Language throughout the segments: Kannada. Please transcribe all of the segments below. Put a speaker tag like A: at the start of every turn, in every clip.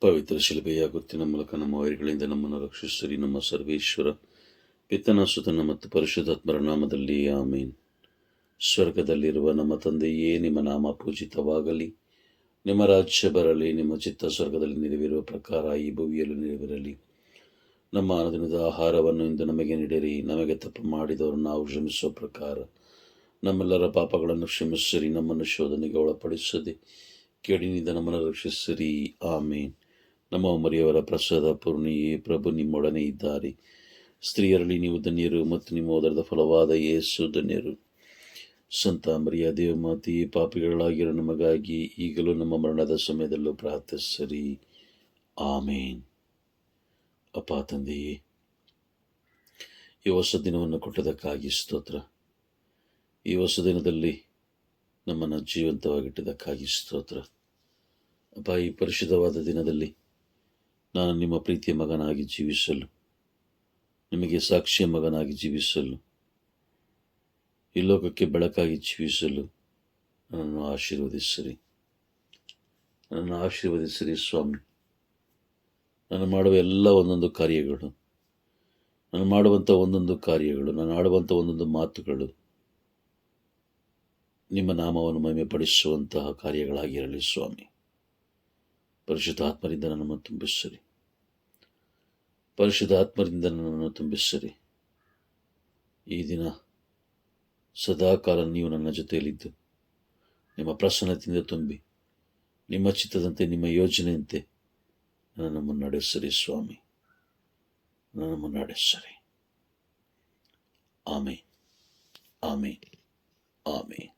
A: ಪವಿತ್ರ ಶಿಲುಬೆಯ ಗುರುತಿನ ಮೂಲಕ ನಮ್ಮ ವೈರಿಗಳಿಂದ ನಮ್ಮನ್ನು ರಕ್ಷಿಸಿರಿ, ನಮ್ಮ ಸರ್ವೇಶ್ವರ. ಪಿತನ, ಸುತನ ಮತ್ತು ಪರಿಶುದ್ಧಾತ್ಮರ ನಾಮದಲ್ಲಿ ಆಮೇನ್. ಸ್ವರ್ಗದಲ್ಲಿರುವ ನಮ್ಮ ತಂದೆಯೇ, ನಿಮ್ಮ ನಾಮ ಪೂಜಿತವಾಗಲಿ. ನಿಮ್ಮ ರಾಜ್ಯ ಬರಲಿ, ನಿಮ್ಮ ಚಿತ್ತ ಸ್ವರ್ಗದಲ್ಲಿ ನೆರವೇರುವ ಪ್ರಕಾರ ಈ ಭೂಮಿಯಲ್ಲೂ ನೆರವಿರಲಿ. ನಮ್ಮ ಅನುದಿನದ ಆಹಾರವನ್ನು ಇಂದು ನಮಗೆ ನೀಡಿರಿ, ನಮಗೆ ತಪ್ಪು ಮಾಡಿದವರು ನಾವು ಶ್ರಮಿಸುವ ಪ್ರಕಾರ. ನಮ್ಮೆಲ್ಲರ ಪಾಪಗಳನ್ನು ಕ್ಷಮಿಸಿರಿ, ನಮ್ಮನ್ನು ಶೋಧನೆಗೆ ಒಳಪಡಿಸದೆ ಕೇಡಿನಿಂದ ನಮ್ಮನ್ನು ರಕ್ಷಿಸಿರಿ, ಆಮೇನ್. ನಮ್ಮ ಮರಿಯವರ ಪ್ರಸಾದ ಪೂರ್ಣಿಯೇ, ಪ್ರಭು ನಿಮ್ಮೊಡನೆ ಇದ್ದಾರೆ. ಸ್ತ್ರೀಯರಲ್ಲಿ ನೀವು ಧನ್ಯರು ಮತ್ತು ನಿಮ್ಮ ಓದರದ ಫಲವಾದ ಯೇಸು ಧನ್ಯರು. ಸಂತ ಮರಿಯ ದೇವಮಾತಿ ಪಾಪಿಗಳಾಗಿರೋ ನಮಗಾಗಿ ಈಗಲೂ ನಮ್ಮ ಮರಣದ ಸಮಯದಲ್ಲೂ ಪ್ರಾರ್ಥಿಸರಿ. ಆಮೇನ್. ಅಪ್ಪ, ತಂದೆಯೇ, ಈ ಹೊಸ ದಿನವನ್ನು ಕೊಟ್ಟದಕ್ಕಾಗಿ ಸ್ತೋತ್ರ. ಈ ಹೊಸ ದಿನದಲ್ಲಿ ನಮ್ಮನ್ನು ಜೀವಂತವಾಗಿಟ್ಟದಕ್ಕಾಗಿ ಸ್ತೋತ್ರ. ಅಪ್ಪ, ಈ ಪರಿಶುದ್ಧವಾದ ದಿನದಲ್ಲಿ ನಾನು ನಿಮ್ಮ ಪ್ರೀತಿಯ ಮಗನಾಗಿ ಜೀವಿಸಲು, ನಿಮಗೆ ಸಾಕ್ಷಿಯ ಮಗನಾಗಿ ಜೀವಿಸಲು, ಈ ಲೋಕಕ್ಕೆ ಬೆಳಕಾಗಿ ಜೀವಿಸಲು ನನ್ನನ್ನು ಆಶೀರ್ವದಿಸಿರಿ. ನನ್ನನ್ನು ಆಶೀರ್ವದಿಸಿರಿ ಸ್ವಾಮಿ. ನಾನು ಮಾಡುವ ಎಲ್ಲ ಒಂದೊಂದು ಕಾರ್ಯಗಳು, ನಾನು ಮಾಡುವಂಥ ಒಂದೊಂದು ಕಾರ್ಯಗಳು, ನಾನು ಆಡುವಂಥ ಒಂದೊಂದು ಮಾತುಗಳು ನಿಮ್ಮ ನಾಮವನ್ನು ಮಹಿಮೆಪಡಿಸುವಂತಹ ಕಾರ್ಯಗಳಾಗಿರಲಿ ಸ್ವಾಮಿ. ಪರಿಶುದ್ಧ ಆತ್ಮರಿಂದ ನನ್ನನ್ನು ತುಂಬಿಸಿರಿ. ಪರಿಶುದ್ಧ ಆತ್ಮರಿಂದ ನನ್ನನ್ನು ತುಂಬಿಸಿರಿ. ಈ ದಿನ ಸದಾಕಾಲ ನೀವು ನನ್ನ ಜೊತೆಯಲ್ಲಿದ್ದು, ನಿಮ್ಮ ಪ್ರಸನ್ನತೆಯಿಂದ ತುಂಬಿ, ನಿಮ್ಮ ಚಿತ್ತದಂತೆ, ನಿಮ್ಮ ಯೋಜನೆಯಂತೆ ನನ್ನನ್ನು ಮುನ್ನಡೆಸರಿ ಸ್ವಾಮಿ. ನನ್ನನ್ನು ಮುನ್ನಡೆಸರಿ. ಆಮೆ ಆಮೆ ಆಮೆ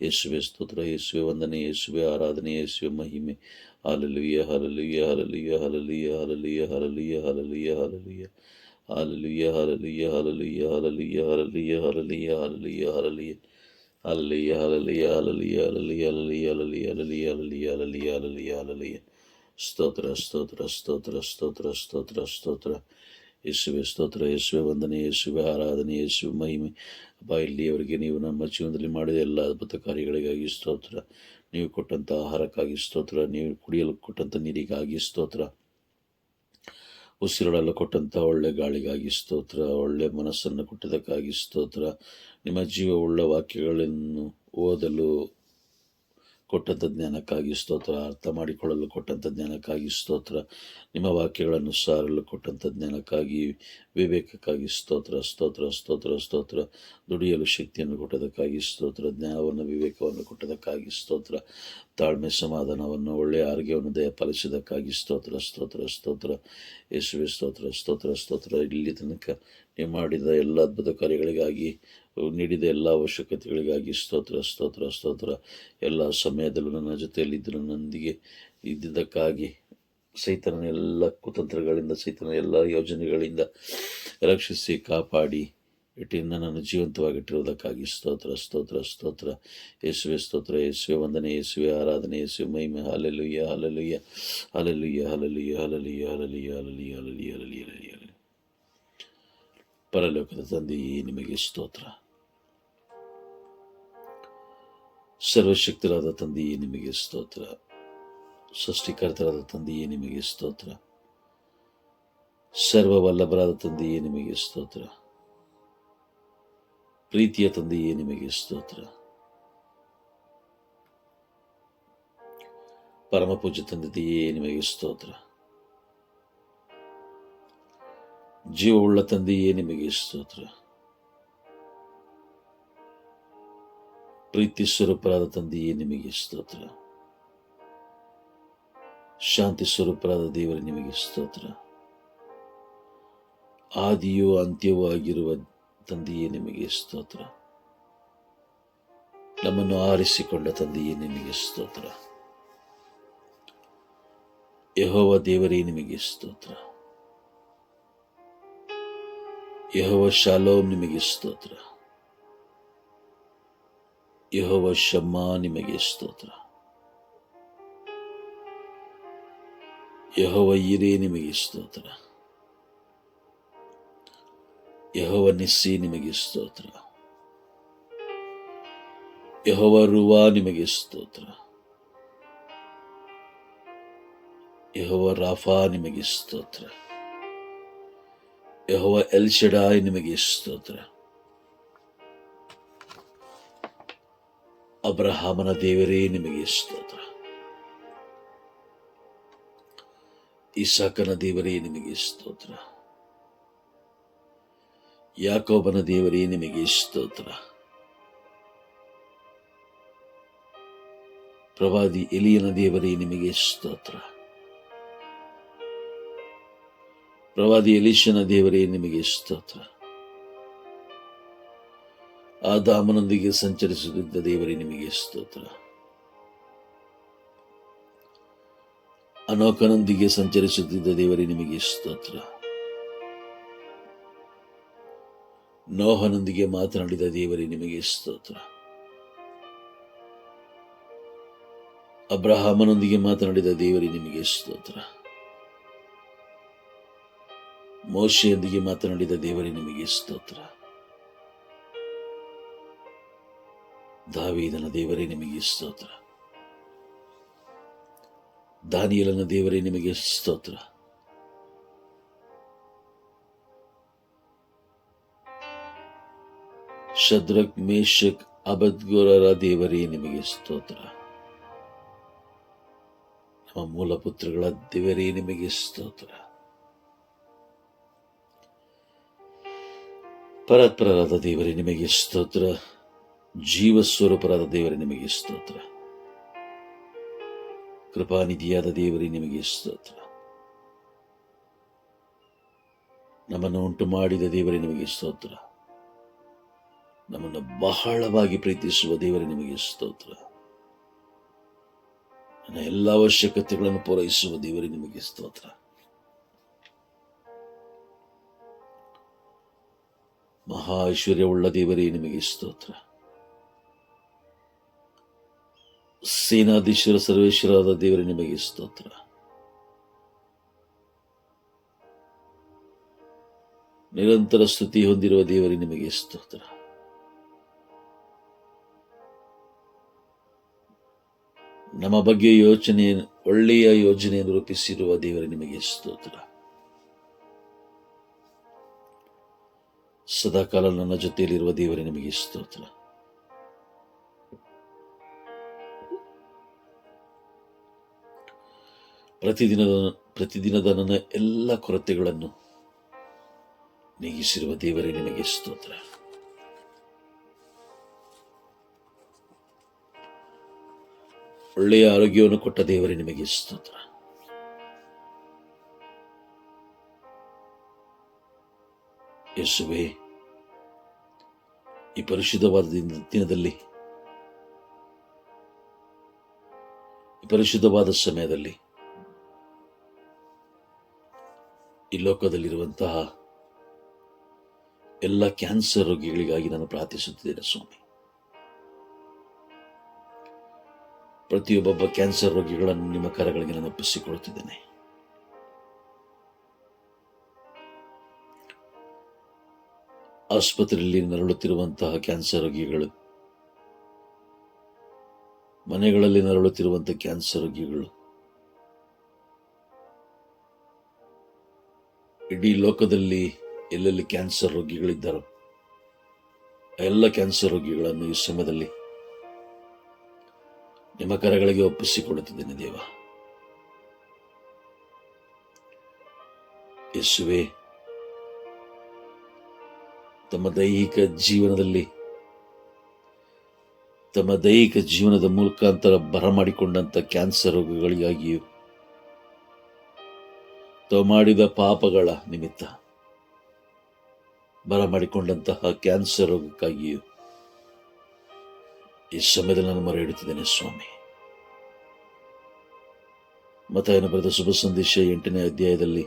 A: ಯೇಸುವೆ ಸ್ತೋತ್ರ ಯೇಸುವೆ ವಂದನೆ ಯೇಸುವೆ ಆರಾಧನೆ ಯೇಸುವೆ ಮಹಿಮೆ ಹಾಲೆಲುಯ್ಯ ಹಲಲುಯ್ಯ ಹಲಲುಯ್ಯ ಹಲಲುಯ್ಯ ಹಲಲುಯ್ಯ ಹಲಲುಯ್ಯ ಹಲಲುಯ್ಯ ಹಲಲುಯ್ಯ ಹಾಲೆಲುಯ್ಯ ಹಲಲುಯ್ಯ ಹಲಲುಯ್ಯ ಹಲಲುಯ್ಯ ಹಲಲುಯ್ಯ ಹಲಲುಯ್ಯ ಹಲಲುಯ್ಯ ಹಲಲುಯ್ಯ ಹಲಲುಯ್ಯ ಹಲಲುಯ್ಯ ಹಲಲುಯ್ಯ ಹಲಲುಯ್ಯ ಹಲಲುಯ್ಯ ಹಲಲುಯ್ಯ ಹಲಲುಯ್ಯ ಹಲಲುಯ್ಯ ಹಲಲುಯ್ಯ ಹಲಲುಯ್ಯ ಸ್ತೋತ್ರ ಸ್ತೋತ್ರ ಸ್ತೋತ್ರ ಸ್ತೋತ್ರ ಸ್ತೋತ್ರ ಸ್ತೋತ್ರ ಯೇಸುವೆ ಸ್ತೋತ್ರ, ಯೇಸುವೆ ವಂದನೆ, ಯೇಸುವೆ ಆರಾಧನೆ, ಯೇಸುವೆ ಮಹಿಮೆ. ಅಪ್ಪ ಇಲ್ಲಿಯವರಿಗೆ ನೀವು ನಮ್ಮ ಜೀವನದಲ್ಲಿ ಮಾಡಿದ ಎಲ್ಲ ಅದ್ಭುತ ಕಾರ್ಯಗಳಿಗಾಗಿ ಸ್ತೋತ್ರ. ನೀವು ಕೊಟ್ಟಂಥ ಆಹಾರಕ್ಕಾಗಿ ಸ್ತೋತ್ರ, ನೀವು ಕುಡಿಯಲು ಕೊಟ್ಟಂಥ ನೀರಿಗಾಗಿ ಸ್ತೋತ್ರ. ಉಸಿರಾಡಲು ಕೊಟ್ಟಂಥ ಒಳ್ಳೆ ಗಾಳಿಗಾಗಿ ಸ್ತೋತ್ರ, ಒಳ್ಳೆ ಮನಸ್ಸನ್ನು ಕೊಟ್ಟದಕ್ಕಾಗಿ ಸ್ತೋತ್ರ. ನಿಮ್ಮ ಜೀವವುಳ್ಳ ವಾಕ್ಯಗಳನ್ನು ಓದಲು ಕೊಟ್ಟಂಥ ಜ್ಞಾನಕ್ಕಾಗಿ ಸ್ತೋತ್ರ, ಅರ್ಥ ಮಾಡಿಕೊಳ್ಳಲು ಕೊಟ್ಟಂಥ ಜ್ಞಾನಕ್ಕಾಗಿ ಸ್ತೋತ್ರ, ನಿಮ್ಮ ವಾಕ್ಯಗಳನ್ನು ಸಾರಲು ಕೊಟ್ಟಂಥ ಜ್ಞಾನಕ್ಕಾಗಿ, ವಿವೇಕಕ್ಕಾಗಿ ಸ್ತೋತ್ರ ಸ್ತೋತ್ರ ಸ್ತೋತ್ರ ಸ್ತೋತ್ರ, ದುಡಿಯಲು ಶಕ್ತಿಯನ್ನು ಕೊಟ್ಟದಕ್ಕಾಗಿ ಸ್ತೋತ್ರ, ಜ್ಞಾನವನ್ನು, ವಿವೇಕವನ್ನು ಕೊಟ್ಟದಕ್ಕಾಗಿ ಸ್ತೋತ್ರ. ತಾಳ್ಮೆ ಸಮಾಧಾನವನ್ನು, ಒಳ್ಳೆಯ ಆರೋಗ್ಯವನ್ನು ದಯಪಾಲಿಸಿದ್ದಕ್ಕಾಗಿ ಸ್ತೋತ್ರ ಸ್ತೋತ್ರ ಸ್ತೋತ್ರ. ಯೇಸುವೆ, ಸ್ತೋತ್ರ ಸ್ತೋತ್ರ ಸ್ತೋತ್ರ. ಇಲ್ಲಿ ತನಕ ನೀವು ಮಾಡಿದ ಎಲ್ಲ ಅದ್ಭುತ ಕಾರ್ಯಗಳಿಗಾಗಿ, ನೀಡಿದ ಎಲ್ಲ ಅವಶ್ಯಕತೆಗಳಿಗಾಗಿ ಸ್ತೋತ್ರ ಸ್ತೋತ್ರ ಸ್ತೋತ್ರ. ಎಲ್ಲ ಸಮಯದಲ್ಲೂ ನನ್ನ ಜೊತೆಯಲ್ಲಿದ್ದು ನನ್ನೊಂದಿಗೆ ಇದ್ದಿದ್ದಕ್ಕಾಗಿ ಸೈತನ ಎಲ್ಲ ಕುತಂತ್ರಗಳಿಂದ, ಸೈತನ ಎಲ್ಲ ಯೋಜನೆಗಳಿಂದ ರಕ್ಷಿಸಿ, ಕಾಪಾಡಿ ಇಟ್ಟಿನ ನಾನು ಜೀವಂತವಾಗಿಟ್ಟಿರುವುದಕ್ಕಾಗಿ ಸ್ತೋತ್ರ ಸ್ತೋತ್ರ ಸ್ತೋತ್ರ. ಯೇಸುವೆ ಸ್ತೋತ್ರ, ಯೇಸುವೆ ವಂದನೆ, ಯೇಸುವೆ ಆರಾಧನೆ, ಯೇಸುವೆ ಮಹಿಮೆ. Hallelujah hallelujah hallelujah hallelujah hallelujah hallelujah hallelujah hallelujah hallelujah ಪರಲೋಕದ ತಂದೆಯೇ ನಿಮಗೆ ಸ್ತೋತ್ರ. ಸರ್ವಶಕ್ತರಾದ ತಂದೆಯೇ, ನಿಮಗೆ ಸ್ತೋತ್ರ. ಸೃಷ್ಟಿಕರ್ತರಾದ ತಂದೆಯೇ, ನಿಮಗೆ ಸ್ತೋತ್ರ. ಸರ್ವವಲ್ಲಭರಾದ ತಂದೆಯೇ, ನಿಮಗೆ ಸ್ತೋತ್ರ. ಪ್ರೀತಿಯ ತಂದೆಯೇ ನಿಮಗೆ ಸ್ತೋತ್ರ. ಪರಮಪೂಜ್ಯ ತಂದೆಯೇ ನಿಮಗೆ ಸ್ತೋತ್ರ. ಜೀವವುಳ್ಳ ತಂದೆಯೇ ನಿಮಗೆ ಸ್ತೋತ್ರ. ಪ್ರೀತಿ ಸ್ವರೂಪರಾದ ತಂದೆಯೇ ನಿಮಗೆ ಸ್ತೋತ್ರ. ಶಾಂತಿ ಸ್ವರೂಪರಾದ ದೇವರ ನಿಮಗೆ ಸ್ತೋತ್ರ. ಆದಿಯೂ ಅಂತ್ಯವೂ ಆಗಿರುವ ತಂದೆಯೇ ನಿಮಗೆ ಸ್ತೋತ್ರ. ನಮ್ಮನ್ನು ಆರಿಸಿಕೊಂಡ ತಂದೆಯೇ ನಿಮಗೆ ಸ್ತೋತ್ರ. ಯಹೋವ ದೇವರೇ ನಿಮಗೆ ಸ್ತೋತ್ರ. ಯಹೋವ ಶಾಲೋಮ್ ನಿಮಗೆ ಸ್ತೋತ್ರ. ಯಹೋವ ಶಮ್ಮ ನಿಮಗೆ ಸ್ತೋತ್ರ. ಯಹೋವ ಇರೇ ನಿಮಗೆ ಸ್ತೋತ್ರ. ಯಹೋವ ನಿಸ್ಸಿ ನಿಮಗೆ ಸ್ತೋತ್ರ. ಯಹೋವ ರುವಾ ನಿಮಗೆ ಸ್ತೋತ್ರ. ಯಹೋವ ರಾಫಾ ನಿಮಗೆ ಸ್ತೋತ್ರ. ಯಹೋವ ಎಲ್ ನಿಮಗೆ ಸ್ತೋತ್ರ. ಅಬ್ರಹಾಮನ ದೇವರೇ ನಿಮಗೆ ಸ್ತೋತ್ರ. ಇಸಾಕನ ದೇವರೇ ನಿಮಗೆ ಸ್ತೋತ್ರ. ಯಾಕೋಬನ ದೇವರೇ, ನಿಮಗೆ ಸ್ತೋತ್ರ. ಪ್ರವಾದಿ ಎಲಿಯನ ದೇವರೇ, ನಿಮಗೆ ಸ್ತೋತ್ರ. ಪ್ರವಾದಿ ಎಲಿಶನ ದೇವರೇ, ನಿಮಗೆ ಸ್ತೋತ್ರ. ಆದಾಮನೊಂದಿಗೆ ಸಂಚರಿಸುತ್ತಿದ್ದ ದೇವರೇ, ನಿಮಗೆ ಸ್ತೋತ್ರ. ಅನೋಕನೊಂದಿಗೆ ಸಂಚರಿಸುತ್ತಿದ್ದ ದೇವರೇ, ನಿಮಗೆ ಸ್ತೋತ್ರ. ನೋಹನೊಂದಿಗೆ ಮಾತನಾಡಿದ ದೇವರೇ, ನಿಮಗೆ ಸ್ತೋತ್ರ. ಅಬ್ರಹಾಮನೊಂದಿಗೆ ಮಾತನಾಡಿದ ದೇವರೇ, ನಿಮಗೆ ಸ್ತೋತ್ರ. ಮೋಶೆಯೊಂದಿಗೆ ಮಾತನಾಡಿದ ದೇವರೇ, ನಿಮಗೆ ಸ್ತೋತ್ರ. ದಾವೀದನ ದೇವರೇ, ನಿಮಗೆ ಸ್ತೋತ್ರ. ದಾನಿಯಲನ ದೇವರೇ, ನಿಮಗೆ ಸ್ತೋತ್ರ. ಶದ್ರಕ್ ಮೇಷಕ್ ಅಬದ್ಗೋರರ ದೇವರೇ ನಿಮಗೆ ಸ್ತೋತ್ರ. ನಮ್ಮ ಮೂಲಪುತ್ರಗಳ ದೇವರೇ ನಿಮಗೆ ಸ್ತೋತ್ರ. ಪರತ್ಪರರಾದ ದೇವರೇ ನಿಮಗೆ ಸ್ತೋತ್ರ. ಜೀವ ಸ್ವರೂಪರಾದ ದೇವರೇ ನಿಮಗೆ ಸ್ತೋತ್ರ. ಕೃಪಾನಿಧಿಯಾದ ದೇವರೇ ನಿಮಗೆ ಸ್ತೋತ್ರ. ನಮ್ಮನ್ನು ಉಂಟು ಮಾಡಿದ ದೇವರೇ ನಿಮಗೆ ಸ್ತೋತ್ರ. ನಮ್ಮನ್ನು ಬಹಳವಾಗಿ ಪ್ರೀತಿಸುವ ದೇವರೇ ನಿಮಗೆ ಸ್ತೋತ್ರ. ನನ್ನ ಎಲ್ಲ ಅವಶ್ಯಕತೆಗಳನ್ನು ಪೂರೈಸುವ ದೇವರೇ ನಿಮಗೆ ಸ್ತೋತ್ರ. ಮಹಾ ಐಶ್ವರ್ಯವುಳ್ಳ ದೇವರೇ ನಿಮಗೆ ಸ್ತೋತ್ರ. ಸೇನಾಧೀಶ್ವರ ಸರ್ವೇಶ್ವರಾದ ದೇವರೇ ನಿಮಗೆ ಸ್ತೋತ್ರ. ನಿರಂತರ ಸ್ತುತಿ ಹೊಂದಿರುವ ದೇವರೇ ನಿಮಗೆ ಸ್ತೋತ್ರ. ನಮ್ಮ ಬಗ್ಗೆ ಯೋಚನೆ, ಒಳ್ಳೆಯ ಯೋಜನೆಯನ್ನು ರೂಪಿಸಿರುವ ದೇವರ, ನಿಮಗೆ ಸ್ತೋತ್ರ. ಸದಾಕಾಲ ನನ್ನ ಜೊತೆಯಲ್ಲಿರುವ ದೇವರ, ನಿಮಗೆ ಸ್ತೋತ್ರ. ಪ್ರತಿದಿನದ ಪ್ರತಿದಿನದ ನನ್ನ ಎಲ್ಲ ಕೊರತೆಗಳನ್ನು ನೀಗಿಸಿರುವ ದೇವರೇ, ನಿಮಗೆ ಸ್ತೋತ್ರ. ಒಳ್ಳೆಯ ಆರೋಗ್ಯವನ್ನು ಕೊಟ್ಟ ದೇವರೇ ನಿಮಗೆ ಸ್ತೋತ್ರ. ಯೇಸುವೆ, ಈ ಪರಿಶುದ್ಧವಾದ ದಿನ- ದಿನದಲ್ಲಿ, ಈ ಪರಿಶುದ್ಧವಾದ ಸಮಯದಲ್ಲಿ, ಈ ಲೋಕದಲ್ಲಿರುವಂತಹ ಎಲ್ಲ ಕ್ಯಾನ್ಸರ್ ರೋಗಿಗಳಿಗಾಗಿ ನಾನು ಪ್ರಾರ್ಥಿಸುತ್ತಿದ್ದೇನೆ ಸ್ವಾಮಿ. ಪ್ರತಿಯೊಬ್ಬೊಬ್ಬ ಕ್ಯಾನ್ಸರ್ ರೋಗಿಗಳನ್ನು ನಿಮ್ಮ ಕರಗಳಿಗೆ ನಾನು ಒಪ್ಪಿಸಿಕೊಡುತ್ತಿದ್ದೇನೆ ಆಸ್ಪತ್ರೆಯಲ್ಲಿ ನರಳುತ್ತಿರುವಂತಹ ಕ್ಯಾನ್ಸರ್ ರೋಗಿಗಳು, ಮನೆಗಳಲ್ಲಿ ನರಳುತ್ತಿರುವಂತಹ ಕ್ಯಾನ್ಸರ್ ರೋಗಿಗಳು, ಇಡೀ ಲೋಕದಲ್ಲಿ ಎಲ್ಲೆಲ್ಲಿ ಕ್ಯಾನ್ಸರ್ ರೋಗಿಗಳಿದ್ದಾರೋ, ಎಲ್ಲ ಕ್ಯಾನ್ಸರ್ ರೋಗಿಗಳನ್ನು ಈ ಸಮಯದಲ್ಲಿ ನಿಮ್ಮ ಕರಗಳಿಗೆ ಒಪ್ಪಿಸಿಕೊಡುತ್ತಿದ್ದೇನೆ ದೇವ. ಯೇಸುವೆ, ತಮ್ಮ ದೈಹಿಕ ಜೀವನದಲ್ಲಿ, ತಮ್ಮ ದೈಹಿಕ ಜೀವನದ ಮುಖಾಂತರ ಬರಮಾಡಿಕೊಂಡಂತ ಕ್ಯಾನ್ಸರ್ ರೋಗಗಳಿಗಾಗಿಯೂ, ತಾವು ಮಾಡಿದ ಪಾಪಗಳ ನಿಮಿತ್ತ ಬರಮಾಡಿಕೊಂಡಂತಹ ಕ್ಯಾನ್ಸರ್ ರೋಗಕ್ಕಾಗಿಯೂ ಈ ಸಮಯದಲ್ಲಿ ನಾನು ಮೊರೆ ಇಡುತ್ತಿದ್ದೇನೆ ಸ್ವಾಮಿ. ಮತಾಯನ ಬರೆದ ಶುಭ ಸಂದೇಶ ಎಂಟನೇ ಅಧ್ಯಾಯದಲ್ಲಿ,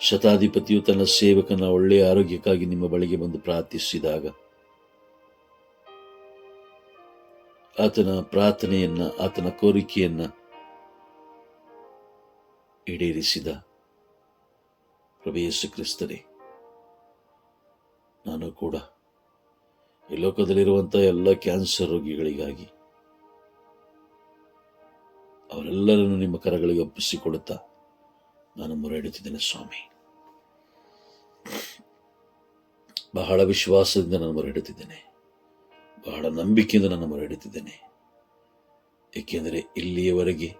A: ಶತಾಧಿಪತಿಯು ತನ್ನ ಸೇವಕನ ಒಳ್ಳೆಯ ಆರೋಗ್ಯಕ್ಕಾಗಿ ನಿಮ್ಮ ಬಳಿಗೆ ಬಂದು ಪ್ರಾರ್ಥಿಸಿದಾಗ, ಆತನ ಪ್ರಾರ್ಥನೆಯನ್ನ, ಆತನ ಕೋರಿಕೆಯನ್ನ ಈಡೇರಿಸಿದ. ಪ್ರಭೇಸು ಕ್ರಿಸ್ತನೇ, ನಾನು ಕೂಡ ಈ ಲೋಕದಲ್ಲಿರುವಂತಹ ಎಲ್ಲ ಕ್ಯಾನ್ಸರ್ ರೋಗಿಗಳಿಗಾಗಿ ಅವರೆಲ್ಲರನ್ನು ನಿಮ್ಮ ಕರಗಳಿಗೆ ಒಪ್ಪಿಸಿಕೊಡುತ್ತಾ ನಾನು ಮೊರೆ ಇಡುತ್ತಿದ್ದೇನೆ ಸ್ವಾಮಿ. ಬಹಳ ವಿಶ್ವಾಸದಿಂದ ನಾನು ಮೊರೆ ಬಹಳ ನಂಬಿಕೆಯಿಂದ ನಾನು ಮೊರೆ ಇಡುತ್ತಿದ್ದೇನೆ ಏಕೆಂದರೆ ಇಲ್ಲಿಯವರೆಗೆ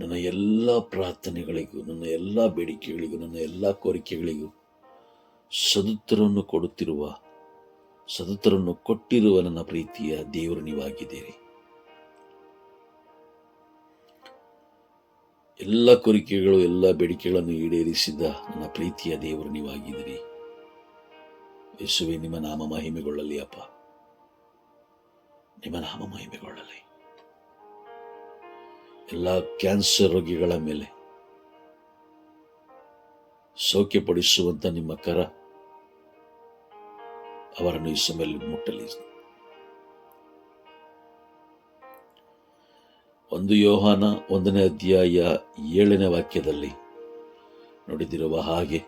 A: ನನ್ನ ಎಲ್ಲ ಪ್ರಾರ್ಥನೆಗಳಿಗೂ, ನನ್ನ ಎಲ್ಲ ಬೇಡಿಕೆಗಳಿಗೂ, ನನ್ನ ಎಲ್ಲ ಕೋರಿಕೆಗಳಿಗೂ ಸದುತ್ತರವನ್ನು ಕೊಡುತ್ತಿರುವ ಸದುತ್ತರನ್ನು ಕೊಟ್ಟಿರುವ ನನ್ನ ಪ್ರೀತಿಯ ದೇವರು ನೀವಾಗಿದ್ದೀರಿ. ಎಲ್ಲ ಕೋರಿಕೆಗಳು, ಎಲ್ಲ ಬೇಡಿಕೆಗಳನ್ನು ಈಡೇರಿಸಿದ ನನ್ನ ಪ್ರೀತಿಯ ದೇವರು ನೀವಾಗಿದ್ದೀರಿ. ಯೇಸುವೆ, ನಿಮ್ಮ ನಾಮ ಮಹಿಮೆಗೊಳ್ಳಲಿ ಅಪ್ಪ. ನಿಮ್ಮ ನಾಮ ಮಹಿಮೆಗೊಳ್ಳಲಿ. ಎಲ್ಲ ಕ್ಯಾನ್ಸರ್ ರೋಗಿಗಳ ಮೇಲೆ ಸೌಖ್ಯಪಡಿಸುವಂತ ನಿಮ್ಮ ಕರ ಅವರನ್ನು ಸಮಯದಲ್ಲಿ ಮುಟ್ಟಲಿ. ಒಂದು ಯೋಹಾನ ಒಂದನೇ ಅಧ್ಯಾಯ ಏಳನೇ ವಾಕ್ಯದಲ್ಲಿ ನುಡಿದಿರುವ ಹಾಗೆ,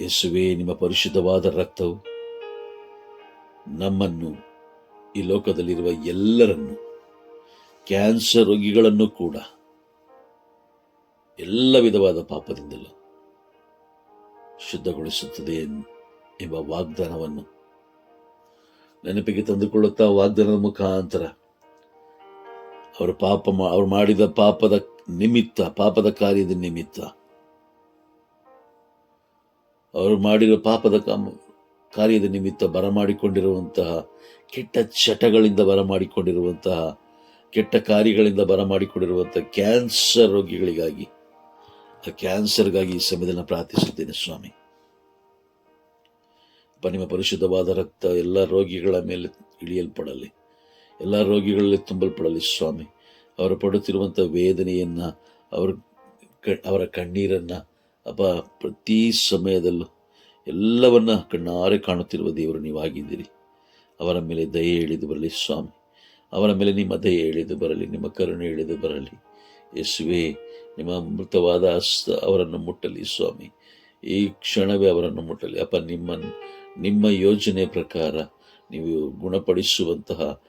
A: ಯೇಸುವೆ, ನಿಮ್ಮ ಪರಿಶುದ್ಧವಾದ ರಕ್ತವು ನಮ್ಮನ್ನು, ಈ ಲೋಕದಲ್ಲಿರುವ ಎಲ್ಲರನ್ನು, ಕ್ಯಾನ್ಸರ್ ರೋಗಿಗಳನ್ನು ಕೂಡ, ಎಲ್ಲ ವಿಧವಾದ ಪಾಪದಿಂದಲೂ ಶುದ್ಧಗೊಳಿಸುತ್ತದೆ ಎಂಬ ವಾಗ್ದಾನವನ್ನು. ನೆನಪಿಗೆ ತಂದುಕೊಳ್ಳುತ್ತಾ ವಾಗ್ದಾನದ ಮುಖಾಂತರ ಅವರು ಪಾಪ ಅವರು ಮಾಡಿದ ಪಾಪದ ನಿಮಿತ್ತ, ಪಾಪದ ಕಾರ್ಯದ ನಿಮಿತ್ತ ಅವರು ಮಾಡಿರುವ ಪಾಪದ ಕಾಮ ಕಾರ್ಯದ ನಿಮಿತ್ತ ಬರಮಾಡಿಕೊಂಡಿರುವಂತಹ ಕೆಟ್ಟ ಚಟಗಳಿಂದ ಬರಮಾಡಿಕೊಂಡಿರುವಂತಹ, ಕೆಟ್ಟ ಕಾರ್ಯಗಳಿಂದ ಬರಮಾಡಿಕೊಂಡಿರುವಂತಹ ಕ್ಯಾನ್ಸರ್ ರೋಗಿಗಳಿಗಾಗಿ, ಆ ಕ್ಯಾನ್ಸರ್ಗಾಗಿ ಈ ಸಮಯದಲ್ಲಿ ಪ್ರಾರ್ಥಿಸುತ್ತೇನೆ ಸ್ವಾಮಿ. ನಿಮ್ಮ ಪರಿಶುದ್ಧವಾದ ರಕ್ತ ಎಲ್ಲ ರೋಗಿಗಳ ಮೇಲೆ ಇಳಿಯಲ್ಪಡಲಿ. ಎಲ್ಲ ರೋಗಿಗಳಲ್ಲಿ ತುಂಬಲ್ಪಡಲಿ ಸ್ವಾಮಿ. ಅವರು ಪಡುತ್ತಿರುವಂಥ ವೇದನೆಯನ್ನ, ಅವರ ಅವರ ಕಣ್ಣೀರನ್ನ, ಅಪ್ಪ, ಪ್ರತಿ ಸಮಯದಲ್ಲೂ ಎಲ್ಲವನ್ನ ಕಣ್ಣಾರೆ ಕಾಣುತ್ತಿರುವ ದೇವರು ನೀವಾಗಿದ್ದೀರಿ. ಅವರ ಮೇಲೆ ದಯೆ ಇಳಿದು ಬರಲಿ ಸ್ವಾಮಿ. ಅವರ ಮೇಲೆ ನಿಮ್ಮ ದಯೆ ಇಳಿದು ಬರಲಿ, ನಿಮ್ಮ ಕರುಣೆ ಇಳಿದು ಬರಲಿ. ಯೇಸುವೆ, ನಿಮ್ಮ ಅಮೃತವಾದ ಅವರನ್ನು ಮುಟ್ಟಲಿ ಸ್ವಾಮಿ. ಈ ಕ್ಷಣವೇ ಅವರನ್ನು ಮುಟ್ಟಲಿ. ಅಪ್ಪ, ನಿಮ್ಮ ನಿಮ್ಮ ಯೋಜನೆ ಪ್ರಕಾರ ನೀವು ಗುಣಪಡಿಸುವಂತಹ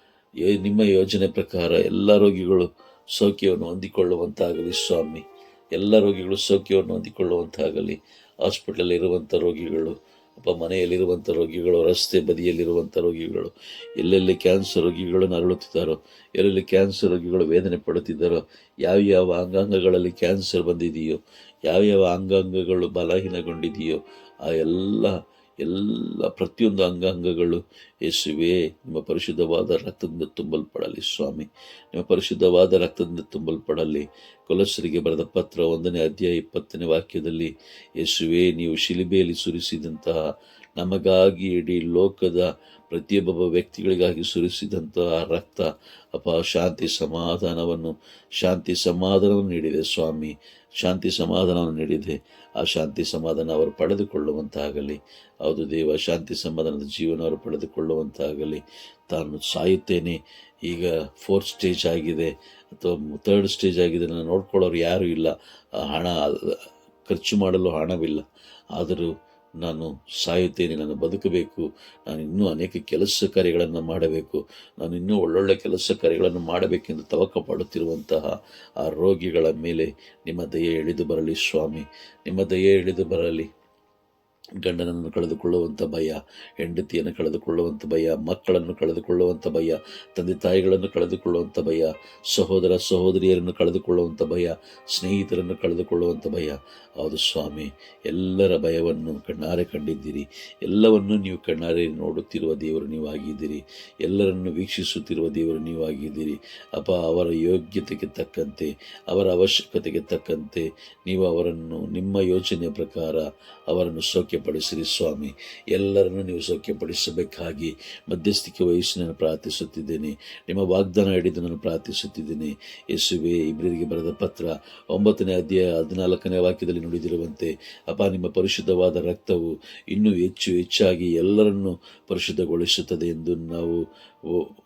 A: ನಿಮ್ಮ ಯೋಜನೆ ಪ್ರಕಾರ ಎಲ್ಲ ರೋಗಿಗಳು ಸೌಖ್ಯವನ್ನು ಹೊಂದಿಕೊಳ್ಳುವಂತಾಗಲಿ ಸ್ವಾಮಿ. ಎಲ್ಲ ರೋಗಿಗಳು ಸೌಖ್ಯವನ್ನು ಹೊಂದಿಕೊಳ್ಳುವಂತಾಗಲಿ. ಹಾಸ್ಪಿಟಲಲ್ಲಿರುವಂಥ ರೋಗಿಗಳು, ಅಪ್ಪ ಮನೆಯಲ್ಲಿರುವಂಥ ರೋಗಿಗಳು, ರಸ್ತೆ ಬದಿಯಲ್ಲಿರುವಂಥ ರೋಗಿಗಳು, ಎಲ್ಲೆಲ್ಲಿ ಕ್ಯಾನ್ಸರ್ ರೋಗಿಗಳನ್ನು ಅರಳುತ್ತಿದ್ದಾರೋ, ಎಲ್ಲೆಲ್ಲಿ ಕ್ಯಾನ್ಸರ್ ರೋಗಿಗಳು ವೇದನೆ ಪಡುತ್ತಿದ್ದಾರೋ, ಯಾವ ಯಾವ ಅಂಗಾಂಗಗಳಲ್ಲಿ ಕ್ಯಾನ್ಸರ್ ಬಂದಿದೆಯೋ, ಯಾವ ಯಾವ ಅಂಗಾಂಗಗಳು ಬಲಹೀನಗೊಂಡಿದೆಯೋ, ಆ ಎಲ್ಲ ಎಲ್ಲ ಪ್ರತಿಯೊಂದು ಅಂಗಾಂಗಗಳು ಯೇಸುವೆ, ನಿಮ್ಮ ಪರಿಶುದ್ಧವಾದ ರಕ್ತದಿಂದ ತುಂಬಲ್ಪಡಲಿ ಸ್ವಾಮಿ. ನಿಮ್ಮ ಪರಿಶುದ್ಧವಾದ ರಕ್ತದಿಂದ ತುಂಬಲ್ಪಡಲಿ. ಕೊಲಸರಿಗೆ ಬರೆದ ಪತ್ರ ಒಂದನೇ ಅಧ್ಯಾಯ ಇಪ್ಪತ್ತನೇ ವಾಕ್ಯದಲ್ಲಿ ಯೇಸುವೆ, ನೀವು ಶಿಲಿಬೆಯಲ್ಲಿ ಸುರಿಸಿದಂತಹ ನಮಗಾಗಿ ಇಡೀ ಲೋಕದ ಪ್ರತಿಯೊಬ್ಬ ವ್ಯಕ್ತಿಗಳಿಗಾಗಿ ಸುರಿಸಿದಂತಹ ರಕ್ತ, ಅಪ ಶಾಂತಿ ಸಮಾಧಾನವನ್ನು ಶಾಂತಿ ಸಮಾಧಾನವನ್ನು ನೀಡಿದೆ ಸ್ವಾಮಿ. ಶಾಂತಿ ಸಮಾಧಾನವನ್ನು ನೀಡಿದೆ. ಆ ಶಾಂತಿ ಸಮಾಧಾನ ಅವರು ಪಡೆದುಕೊಳ್ಳುವಂತಾಗಲಿ. ಹೌದು ದೇವ, ಶಾಂತಿ ಸಮಾಧಾನದ ಜೀವನ ಅವರು ಪಡೆದುಕೊಳ್ಳುವಂತಾಗಲಿ. ತಾನು ಸಾಯುತ್ತೇನೆ. ಈಗ ಫೋರ್ತ್ ಸ್ಟೇಜ್ ಆಗಿದೆ. ಅಥವಾ ಥರ್ಡ್ ಸ್ಟೇಜ್ ಆಗಿದೆ ನಾನು ನೋಡ್ಕೊಳ್ಳೋರು ಯಾರೂ ಇಲ್ಲ. ಹಣ, ಖರ್ಚು ಮಾಡಲು ಹಣವಿಲ್ಲ. ಆದರೂ ನಾನು ಸಾಯುತ್ತೇನೆ, ನಾನು ಬದುಕಬೇಕು, ನಾನು ಇನ್ನೂ ಅನೇಕ ಕೆಲಸ ಕಾರ್ಯಗಳನ್ನು ಮಾಡಬೇಕು, ನಾನು ಇನ್ನೂ ಒಳ್ಳೊಳ್ಳೆ ಕೆಲಸ ಕಾರ್ಯಗಳನ್ನು ಮಾಡಬೇಕೆಂದು ತವಕ ಪಡುತ್ತಿರುವಂತಹ ಆ ರೋಗಿಗಳ ಮೇಲೆ ನಿಮ್ಮ ದಯೆ ಇಳಿದು ಬರಲಿ ಸ್ವಾಮಿ, ನಿಮ್ಮ ದಯೆ ಇಳಿದು ಬರಲಿ. ಗಂಡನನ್ನು ಕಳೆದುಕೊಳ್ಳುವಂಥ ಭಯ, ಹೆಂಡತಿಯನ್ನು ಕಳೆದುಕೊಳ್ಳುವಂಥ ಭಯ, ಮಕ್ಕಳನ್ನು ಕಳೆದುಕೊಳ್ಳುವಂಥ ಭಯ, ತಂದೆ ತಾಯಿಗಳನ್ನು ಕಳೆದುಕೊಳ್ಳುವಂಥ ಭಯ, ಸಹೋದರ ಸಹೋದರಿಯರನ್ನು ಕಳೆದುಕೊಳ್ಳುವಂಥ ಭಯ, ಸ್ನೇಹಿತರನ್ನು ಕಳೆದುಕೊಳ್ಳುವಂಥ ಭಯ. ಹೌದು ಸ್ವಾಮಿ, ಎಲ್ಲರ ಭಯವನ್ನು ಕಣ್ಣಾರೆ ಕಂಡಿದ್ದೀರಿ. ಎಲ್ಲವನ್ನು ನೀವು ಕಣ್ಣಾರೆ ನೋಡುತ್ತಿರುವ ದೇವರು ನೀವಾಗಿದ್ದೀರಿ. ಎಲ್ಲರನ್ನು ವೀಕ್ಷಿಸುತ್ತಿರುವ ದೇವರು ನೀವಾಗಿದ್ದೀರಿ. ಅಪ್ಪ, ಅವರ ಯೋಗ್ಯತೆಗೆ ತಕ್ಕಂತೆ, ಅವರ ಅವಶ್ಯಕತೆಗೆ ತಕ್ಕಂತೆ, ನೀವು ಅವರನ್ನು, ನಿಮ್ಮ ಯೋಚನೆಯ ಪ್ರಕಾರ ಅವರನ್ನು ಸೌಖ್ಯ ಸೌಖ್ಯಪಡಿಸಿರಿ ಸ್ವಾಮಿ. ಎಲ್ಲರನ್ನು ನೀವು ಸೌಖ್ಯಪಡಿಸಬೇಕಾಗಿ ಮಧ್ಯಸ್ಥಿಕೆ ವಹಿಸಿ ನಾನು ಪ್ರಾರ್ಥಿಸುತ್ತಿದ್ದೇನೆ. ನಿಮ್ಮ ವಾಗ್ದಾನ ಹಿಡಿದು ನಾನು ಪ್ರಾರ್ಥಿಸುತ್ತಿದ್ದೇನೆ. ಯೇಸುವೆ ಇಬ್ಬರಿಗೆ ಬರೆದ ಪತ್ರ ಒಂಬತ್ತನೇ ಅಧ್ಯಾಯ ಹದಿನಾಲ್ಕನೇ ವಾಕ್ಯದಲ್ಲಿ ನುಡಿದಿರುವಂತೆ, ಅಪ್ಪ, ನಿಮ್ಮ ಪರಿಶುದ್ಧವಾದ ರಕ್ತವು ಇನ್ನೂ ಹೆಚ್ಚು ಹೆಚ್ಚಾಗಿ ಎಲ್ಲರನ್ನು ಪರಿಶುದ್ಧಗೊಳಿಸುತ್ತದೆ ಎಂದು ನಾವು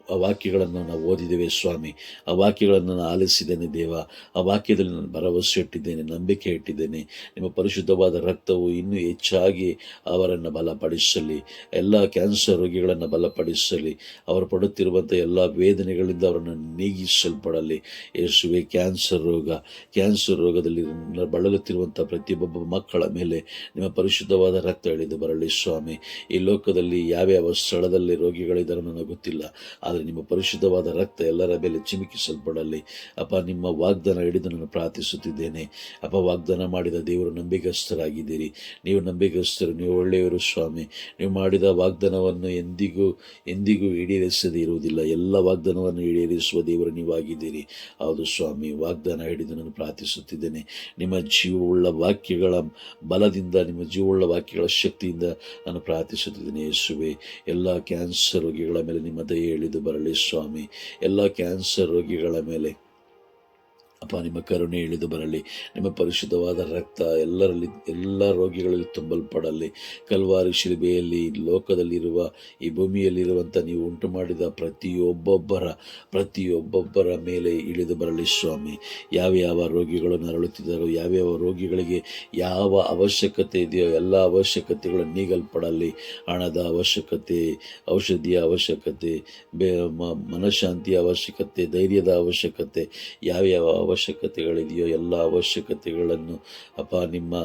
A: ಆ ವಾಕ್ಯಗಳನ್ನು ನಾವು ಓದಿದ್ದೇವೆ, ಸ್ವಾಮಿ. ಆ ವಾಕ್ಯಗಳನ್ನು ನಾನು ಆಲಿಸಿದ್ದೇನೆ, ದೇವ. ಆ ವಾಕ್ಯದಲ್ಲಿ ನಾನು ಭರವಸೆ ಇಟ್ಟಿದ್ದೇನೆ, ನಂಬಿಕೆ ಇಟ್ಟಿದ್ದೇನೆ. ನಿಮ್ಮ ಪರಿಶುದ್ಧವಾದ ರಕ್ತವು ಇನ್ನೂ ಹೆಚ್ಚಾಗಿ ಅವರನ್ನು ಬಲಪಡಿಸಲಿ. ಎಲ್ಲ ಕ್ಯಾನ್ಸರ್ ರೋಗಿಗಳನ್ನು ಬಲಪಡಿಸಲಿ. ಅವರು ಪಡುತ್ತಿರುವಂಥ ಎಲ್ಲ ವೇದನೆಗಳಿಂದ ಅವರನ್ನು ನೀಗಿಸಲ್ಪಡಲಿ. ಯೇಸುವೆ, ಕ್ಯಾನ್ಸರ್ ರೋಗ. ಕ್ಯಾನ್ಸರ್ ರೋಗದಲ್ಲಿ ಬಳಲುತ್ತಿರುವಂಥ ಪ್ರತಿಯೊಬ್ಬ ಮಕ್ಕಳ ಮೇಲೆ ನಿಮ್ಮ ಪರಿಶುದ್ಧವಾದ ರಕ್ತ ಎಳೆದು ಬರಲಿ, ಸ್ವಾಮಿ. ಈ ಲೋಕದಲ್ಲಿ ಯಾವ್ಯಾವ ಸ್ಥಳದಲ್ಲಿ ರೋಗಿಗಳಿದ್ದಾರೆ ನನಗೆ ಗೊತ್ತಿಲ್ಲ. ಆದರೆ ನಿಮ್ಮ ಪರಿಶುದ್ಧವಾದ ರಕ್ತ ಎಲ್ಲರ ಮೇಲೆ ಚಿಮುಕಿಸಲ್ಪಡಲಿ. ಅಪ್ಪ, ನಿಮ್ಮ ವಾಗ್ದಾನ ಹಿಡಿದು ನಾನು ಪ್ರಾರ್ಥಿಸುತ್ತಿದ್ದೇನೆ. ಅಪ್ಪ, ವಾಗ್ದಾನ ಮಾಡಿದ ದೇವರು ನಂಬಿಕಸ್ಥರಾಗಿದ್ದೀರಿ ನೀವು ನಂಬಿಕಸ್ಥರು ನೀವು ಒಳ್ಳೆಯವರು ಸ್ವಾಮಿ. ನೀವು ಮಾಡಿದ ವಾಗ್ದಾನವನ್ನು ಎಂದಿಗೂ ಎಂದಿಗೂ ಈಡೇರಿಸದೇ ಇರುವುದಿಲ್ಲ. ಎಲ್ಲ ವಾಗ್ದಾನವನ್ನು ಈಡೇರಿಸುವ ದೇವರು ನೀವಾಗಿದ್ದೀರಿ. ಹೌದು ಸ್ವಾಮಿ, ವಾಗ್ದಾನ ಹಿಡಿದು ನಾನು ಪ್ರಾರ್ಥಿಸುತ್ತಿದ್ದೇನೆ. ನಿಮ್ಮ ಜೀವವುಳ್ಳ ವಾಕ್ಯಗಳ ಬಲದಿಂದ, ನಿಮ್ಮ ಜೀವವುಳ್ಳ ವಾಕ್ಯಗಳ ಶಕ್ತಿಯಿಂದ ನಾನು ಪ್ರಾರ್ಥಿಸುತ್ತಿದ್ದೇನೆ. ಯೇಸುವೆ, ಎಲ್ಲ ಕ್ಯಾನ್ಸರ್ ರೋಗಿಗಳ ಮೇಲೆ ನಿಮ್ಮ ದಯೆ ಇಳಿದು ಬರಲಿ ಸ್ವಾಮಿ. ಎಲ್ಲ ಕ್ಯಾನ್ಸರ್ ರೋಗಿಗಳ ಮೇಲೆ ಅಪ್ಪ, ನಿಮ್ಮ ಕರುಣೆ ಇಳಿದು ಬರಲಿ. ನಿಮ್ಮ ಪರಿಶುದ್ಧವಾದ ರಕ್ತ ಎಲ್ಲರಲ್ಲಿ, ಎಲ್ಲ ರೋಗಿಗಳಲ್ಲಿ ತುಂಬಲ್ಪಡಲಿ. ಕಲ್ವಾರಿ ಶಿಲ್ಬೆಯಲ್ಲಿ, ಲೋಕದಲ್ಲಿರುವ ಈ ಭೂಮಿಯಲ್ಲಿರುವಂಥ ನೀವು ಉಂಟು ಮಾಡಿದ ಪ್ರತಿಯೊಬ್ಬೊಬ್ಬರ ಪ್ರತಿಯೊಬ್ಬೊಬ್ಬರ ಮೇಲೆ ಇಳಿದು ಬರಲಿ ಸ್ವಾಮಿ. ಯಾವ ಯಾವ ರೋಗಿಗಳು ನರಳುತ್ತಿದ್ದಾರೋ, ಯಾವ್ಯಾವ ರೋಗಿಗಳಿಗೆ ಯಾವ ಅವಶ್ಯಕತೆ ಇದೆಯೋ, ಎಲ್ಲ ಅವಶ್ಯಕತೆಗಳು ನೀಗಲ್ಪಡಲಿ. ಹಣದ ಅವಶ್ಯಕತೆ, ಔಷಧಿಯ ಅವಶ್ಯಕತೆ, ಬೇ ಮನಃಶಾಂತಿಯ ಅವಶ್ಯಕತೆ, ಧೈರ್ಯದ ಅವಶ್ಯಕತೆ, ಯಾವ್ಯಾವ ಅವಶ್ಯಕತೆಗಳಿದೆಯೋ ಎಲ್ಲ ಅವಶ್ಯಕತೆಗಳನ್ನು ಅಪ್ಪ ನಿಮ್ಮ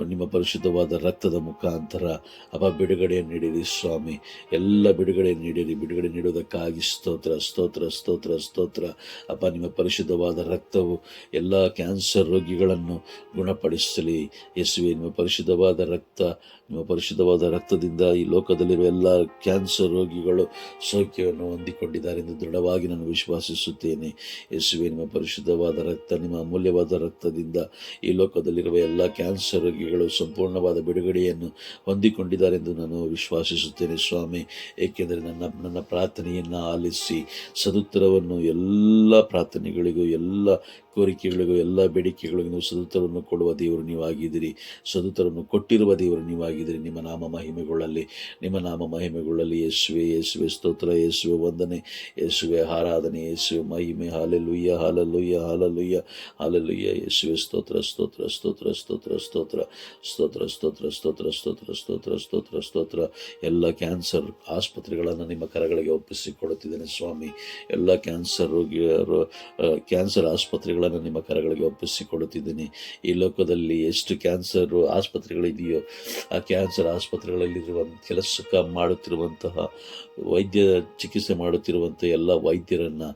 A: ನಿಮ್ಮ ಪರಿಶುದ್ಧವಾದ ರಕ್ತದ ಮುಖಾಂತರ ಅಪ ಬಿಡುಗಡೆ ನೀಡಿರಿ ಸ್ವಾಮಿ. ಎಲ್ಲ ಬಿಡುಗಡೆ ನೀಡಿರಿ. ಬಿಡುಗಡೆ ನೀಡುವುದಕ್ಕಾಗಿ ಸ್ತೋತ್ರ ಸ್ತೋತ್ರ ಸ್ತೋತ್ರ ಸ್ತೋತ್ರ. ಅಪ್ಪ ನಿಮ್ಮ ಪರಿಶುದ್ಧವಾದ ರಕ್ತವು ಎಲ್ಲ ಕ್ಯಾನ್ಸರ್ ರೋಗಿಗಳನ್ನು ಗುಣಪಡಿಸಲಿ. ಯೇಸುವೆ, ನಿಮ್ಮ ಪರಿಶುದ್ಧವಾದ ರಕ್ತ, ನಿಮ್ಮ ಪರಿಶುದ್ಧವಾದ ರಕ್ತದಿಂದ ಈ ಲೋಕದಲ್ಲಿರುವ ಎಲ್ಲ ಕ್ಯಾನ್ಸರ್ ರೋಗಿಗಳು ಸೌಖ್ಯವನ್ನು ಹೊಂದಿಕೊಂಡಿದ್ದಾರೆ ಎಂದು ದೃಢವಾಗಿ ನಾನು ವಿಶ್ವಾಸಿಸುತ್ತೇನೆ. ಯೇಸುವೆ, ನಿಮ್ಮ ಪರಿಶುದ್ಧವಾದ ರಕ್ತ, ನಿಮ್ಮ ಅಮೂಲ್ಯವಾದ ರಕ್ತದಿಂದ ಈ ಲೋಕದಲ್ಲಿರುವ ಎಲ್ಲ ಕ್ಯಾನ್ಸರ್ ರೋಗಿಗಳು ಸಂಪೂರ್ಣವಾದ ಬಿಡುಗಡೆಯನ್ನು ಹೊಂದಿಕೊಂಡಿದ್ದಾರೆ ಎಂದು ನಾನು ವಿಶ್ವಾಸಿಸುತ್ತೇನೆ, ಸ್ವಾಮಿ. ಏಕೆಂದರೆ ನನ್ನ ನನ್ನ ಪ್ರಾರ್ಥನೆಯನ್ನು ಆಲಿಸಿ ಸದುತ್ತರವನ್ನು ಎಲ್ಲ ಪ್ರಾರ್ಥನೆಗಳಿಗೂ, ಎಲ್ಲ ಕೋರಿಕೆಗಳಿಗೂ ಎಲ್ಲ ಬೇಡಿಕೆಗಳಿಗೂ ನೀವು ಸದುತ್ತರವನ್ನು ಕೊಡುವ ದೇವರು ನೀವಾಗಿದ್ದೀರಿ ಸದುತ್ತರವನ್ನು ಕೊಟ್ಟಿರುವ ದೇವರು ನೀವಾಗಿದ್ದೀರಿ ನಿಮ್ಮ ನಾಮ ಮಹಿಮೆಗೊಳ್ಳಲಿ ನಿಮ್ಮ ನಾಮ ಮಹಿಮೆಗೊಳ್ಳಲಿ ಯೇಸುವೆ ಯೇಸುವೆ ಸ್ತೋತ್ರ ಯೇಸುವೆ ವಂದನೆ ಯೇಸುವೆ ಆರಾಧನೆ ಯೇಸುವೆ ಮಹಿಮೆ ಹಾಲೆಲುಯ್ಯ ಹಾಲಲುಯ್ಯ ಹಾಲಲುಯ್ಯ ಹಾಲಲುಯ್ಯ ಯೇಸುವೆ ಸ್ತೋತ್ರ ಸ್ತೋತ್ರ ಸ್ತೋತ್ರ ಸ್ತೋತ್ರ ಸ್ತೋತ್ರ ಸ್ತೋತ್ರ ಸ್ತೋತ್ರ ಸ್ತೋತ್ರ ಸ್ತೋತ್ರ ಸ್ತೋತ್ರ ಸ್ತೋತ್ರ ಸ್ತೋತ್ರ ಎಲ್ಲ ಕ್ಯಾನ್ಸರ್ ಆಸ್ಪತ್ರೆಗಳನ್ನು ನಿಮ್ಮ ಕರಗಳಿಗೆ ಒಪ್ಪಿಸಿಕೊಡುತ್ತಿದ್ದೇನೆ ಸ್ವಾಮಿ ಎಲ್ಲ ಕ್ಯಾನ್ಸರ್ ರೋಗಿ ಕ್ಯಾನ್ಸರ್ ಆ, ಆಸ್ಪತ್ರೆಗಳನ್ನು ನಿಮ್ಮ ಕರಗಳಿಗೆ ಒಪ್ಪಿಸಿಕೊಡುತ್ತಿದ್ದೀನಿ. ಈ ಲೋಕದಲ್ಲಿ ಎಷ್ಟು ಕ್ಯಾನ್ಸರ್ ಆಸ್ಪತ್ರೆಗಳಿದೆಯೋ, ಆ ಕ್ಯಾನ್ಸರ್ ಆಸ್ಪತ್ರೆಗಳಲ್ಲಿರುವ ಕೆಲಸ ಮಾಡುತ್ತಿರುವಂತಹ ವೈದ್ಯ ಚಿಕಿತ್ಸೆ ಮಾಡುತ್ತಿರುವಂಥ ಎಲ್ಲ ವೈದ್ಯರನ್ನು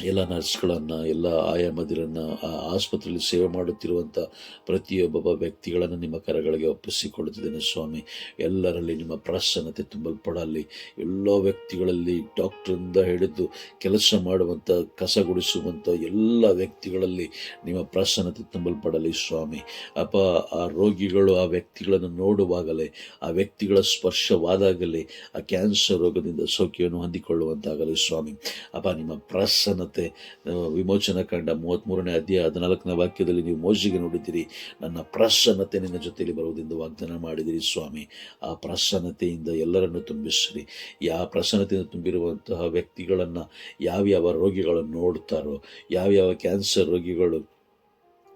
A: ಎಲ್ಲ ನರ್ಸ್ಗಳನ್ನು, ಎಲ್ಲ ಆಯಾಮದಿರನ್ನು ಆ ಆಸ್ಪತ್ರೆಯಲ್ಲಿ ಸೇವೆ ಮಾಡುತ್ತಿರುವಂಥ ಪ್ರತಿಯೊಬ್ಬ ವ್ಯಕ್ತಿಗಳನ್ನು ನಿಮ್ಮ ಕರಗಳಿಗೆ ಒಪ್ಪಿಸಿಕೊಡುತ್ತಿದ್ದೇನೆ ಸ್ವಾಮಿ. ಎಲ್ಲರಲ್ಲಿ ನಿಮ್ಮ ಪ್ರಸನ್ನತೆ ತುಂಬಲ್ಪಡಲಿ ಎಲ್ಲ ವ್ಯಕ್ತಿಗಳಲ್ಲಿ ಡಾಕ್ಟ್ರಿಂದ ಹಿಡಿದು ಕೆಲಸ ಮಾಡುವಂಥ ಕಸ ಗುಡಿಸುವಂಥ ಎಲ್ಲ ವ್ಯಕ್ತಿಗಳಲ್ಲಿ ನಿಮ್ಮ ಪ್ರಸನ್ನತೆ ತುಂಬಲ್ಪಡಲಿ ಸ್ವಾಮಿ. ಅಪ್ಪ ಆ ರೋಗಿಗಳು, ಆ ವ್ಯಕ್ತಿಗಳನ್ನು ನೋಡುವಾಗಲೇ, ಆ ವ್ಯಕ್ತಿಗಳ ಸ್ಪರ್ಶವಾದಾಗಲೇ, ಆ ಕ್ಯಾನ್ಸರ್ ರೋಗದಿಂದ ಸೌಖ್ಯವನ್ನು ಹೊಂದಿಕೊಳ್ಳುವಂತಾಗಲಿ ಸ್ವಾಮಿ. ಅಪ್ಪ ನಿಮ್ಮ ಪ್ರಸನ್ನತೆ ಆ, ವಿಮೋಚನ ಕಂಡ ಮೂವತ್ತ್ಮೂರನೇ ಅಧ್ಯಾಯ ಹದಿನಾಲ್ಕನೇ ವಾಕ್ಯದಲ್ಲಿ ನೀವು ಮೋಜಿಗೆ ನೋಡಿದ್ದೀರಿ. ನನ್ನ ಪ್ರಸನ್ನತೆ ನಿನ್ನ ಜೊತೆಯಲ್ಲಿ ಬರುವುದೆಂದು ವಾಗ್ದಾನ ಮಾಡಿದಿರಿ ಸ್ವಾಮಿ. ಆ ಪ್ರಸನ್ನತೆಯಿಂದ ಎಲ್ಲರನ್ನು ತುಂಬಿಸ್ರಿ. ಯಾವ ಪ್ರಸನ್ನತೆಯಿಂದ ತುಂಬಿರುವಂತಹ ವ್ಯಕ್ತಿಗಳನ್ನು ಯಾವ್ಯಾವ ರೋಗಿಗಳನ್ನು ನೋಡ್ತಾರೋ ಯಾವ್ಯಾವ ಕ್ಯಾನ್ಸರ್ ರೋಗಿಗಳು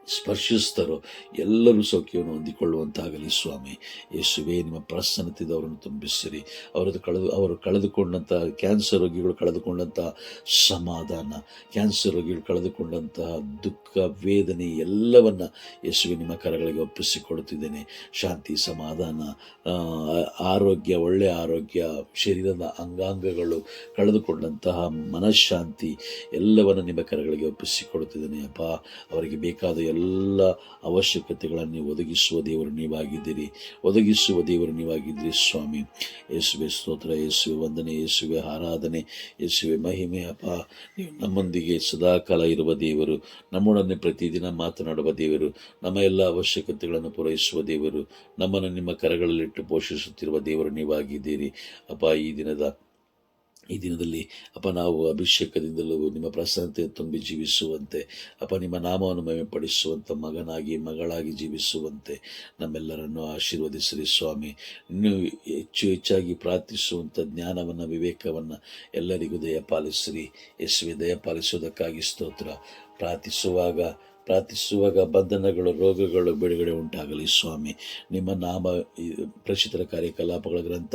A: ಸ್ಪರ್ಶಿಸ್ತಾರೋ ಎಲ್ಲರೂ ಸೌಖ್ಯವನ್ನು ಹೊಂದಿಕೊಳ್ಳುವಂತಾಗಲಿ ಸ್ವಾಮಿ. ಯೇಸುವೇ, ನಿಮ್ಮ ಪ್ರಸನ್ನತೆಯಿಂದ ಅವರನ್ನು ತುಂಬಿಸಿರಿ. ಅವರದ್ದು ಕಳೆದು, ಅವರು ಕಳೆದುಕೊಂಡಂತಹ ಕ್ಯಾನ್ಸರ್ ರೋಗಿಗಳು ಕಳೆದುಕೊಂಡಂತಹ ಸಮಾಧಾನ, ಕ್ಯಾನ್ಸರ್ ರೋಗಿಗಳು ಕಳೆದುಕೊಂಡಂತಹ ದುಃಖ, ವೇದನೆ ಎಲ್ಲವನ್ನ ಯೇಸುವೆ ನಿಮ್ಮ ಕರಗಳಿಗೆ ಒಪ್ಪಿಸಿಕೊಡುತ್ತಿದ್ದೇನೆ. ಶಾಂತಿ, ಸಮಾಧಾನ ಆರೋಗ್ಯ, ಒಳ್ಳೆಯ ಆರೋಗ್ಯ, ಶರೀರದ ಅಂಗಾಂಗಗಳು, ಕಳೆದುಕೊಂಡಂತಹ ಮನಃಶಾಂತಿ ಎಲ್ಲವನ್ನು ನಿಮ್ಮ ಕರಗಳಿಗೆ ಒಪ್ಪಿಸಿಕೊಡುತ್ತಿದ್ದೇನೆ. ಅಪ್ಪ, ಅವರಿಗೆ ಬೇಕಾದ ಎಲ್ಲ ಅವಶ್ಯಕತೆಗಳನ್ನು ಒದಗಿಸುವ ದೇವರು ನೀವಾಗಿದ್ದೀರಿ. ಒದಗಿಸುವ ದೇವರು ನೀವಾಗಿದ್ದೀರಿ ಸ್ವಾಮಿ. ಯೇಸುವೆ ಸ್ತೋತ್ರ, ಯೇಸುವೆ ವಂದನೆ, ಯೇಸುವೆ ಆರಾಧನೆ, ಯೇಸುವೆ ಮಹಿಮೆ, ಅಪ್ಪ. ನೀವು ನಮ್ಮೊಂದಿಗೆ ಸದಾಕಾಲ ಇರುವ ದೇವರು, ನಮ್ಮೊಡನೆ ಪ್ರತಿದಿನ ಮಾತನಾಡುವ ದೇವರು, ನಮ್ಮ ಎಲ್ಲ ಅವಶ್ಯಕತೆಗಳನ್ನು ಪೂರೈಸುವ ದೇವರು, ನಮ್ಮನ್ನು ನಿಮ್ಮ ಕರಗಳಲ್ಲಿಟ್ಟು ಪೋಷಿಸುತ್ತಿರುವ ದೇವರು ನೀವಾಗಿದ್ದೀರಿ. ಅಪ್ಪ, ಈ ದಿನದ ಈ ದಿನದಲ್ಲಿ, ಅಪ್ಪ, ನಾವು ಅಭಿಷೇಕದಿಂದಲೂ ನಿಮ್ಮ ಪ್ರಸನ್ನತೆ ತುಂಬಿ ಜೀವಿಸುವಂತೆ, ಅಪ್ಪ, ನಿಮ್ಮ ನಾಮವನ್ನು ಮಹಿಮೆಪಡಿಸುವಂಥ ಮಗನಾಗಿ, ಮಗಳಾಗಿ ಜೀವಿಸುವಂತೆ ನಮ್ಮೆಲ್ಲರನ್ನು ಆಶೀರ್ವದಿಸಿರಿ ಸ್ವಾಮಿ. ಇನ್ನೂ ಹೆಚ್ಚು ಹೆಚ್ಚಾಗಿ ಪ್ರಾರ್ಥಿಸುವಂಥ ಜ್ಞಾನವನ್ನು, ವಿವೇಕವನ್ನು ಎಲ್ಲರಿಗೂ ದಯಪಾಲಿಸಿರಿ. ಯಶ್ವಿ ದಯಪಾಲಿಸುವುದಕ್ಕಾಗಿ ಸ್ತೋತ್ರ. ಪ್ರಾರ್ಥಿಸುವಾಗ ಪ್ರಾರ್ಥಿಸುವಾಗ ಬಂಧನಗಳು, ರೋಗಗಳು ಬಿಡುಗಡೆ ಉಂಟಾಗಲಿ ಸ್ವಾಮಿ. ನಿಮ್ಮ ನಾಮ ಪ್ರಚಿತರ ಕಾರ್ಯಕಲಾಪಗಳ ಗ್ರಂಥ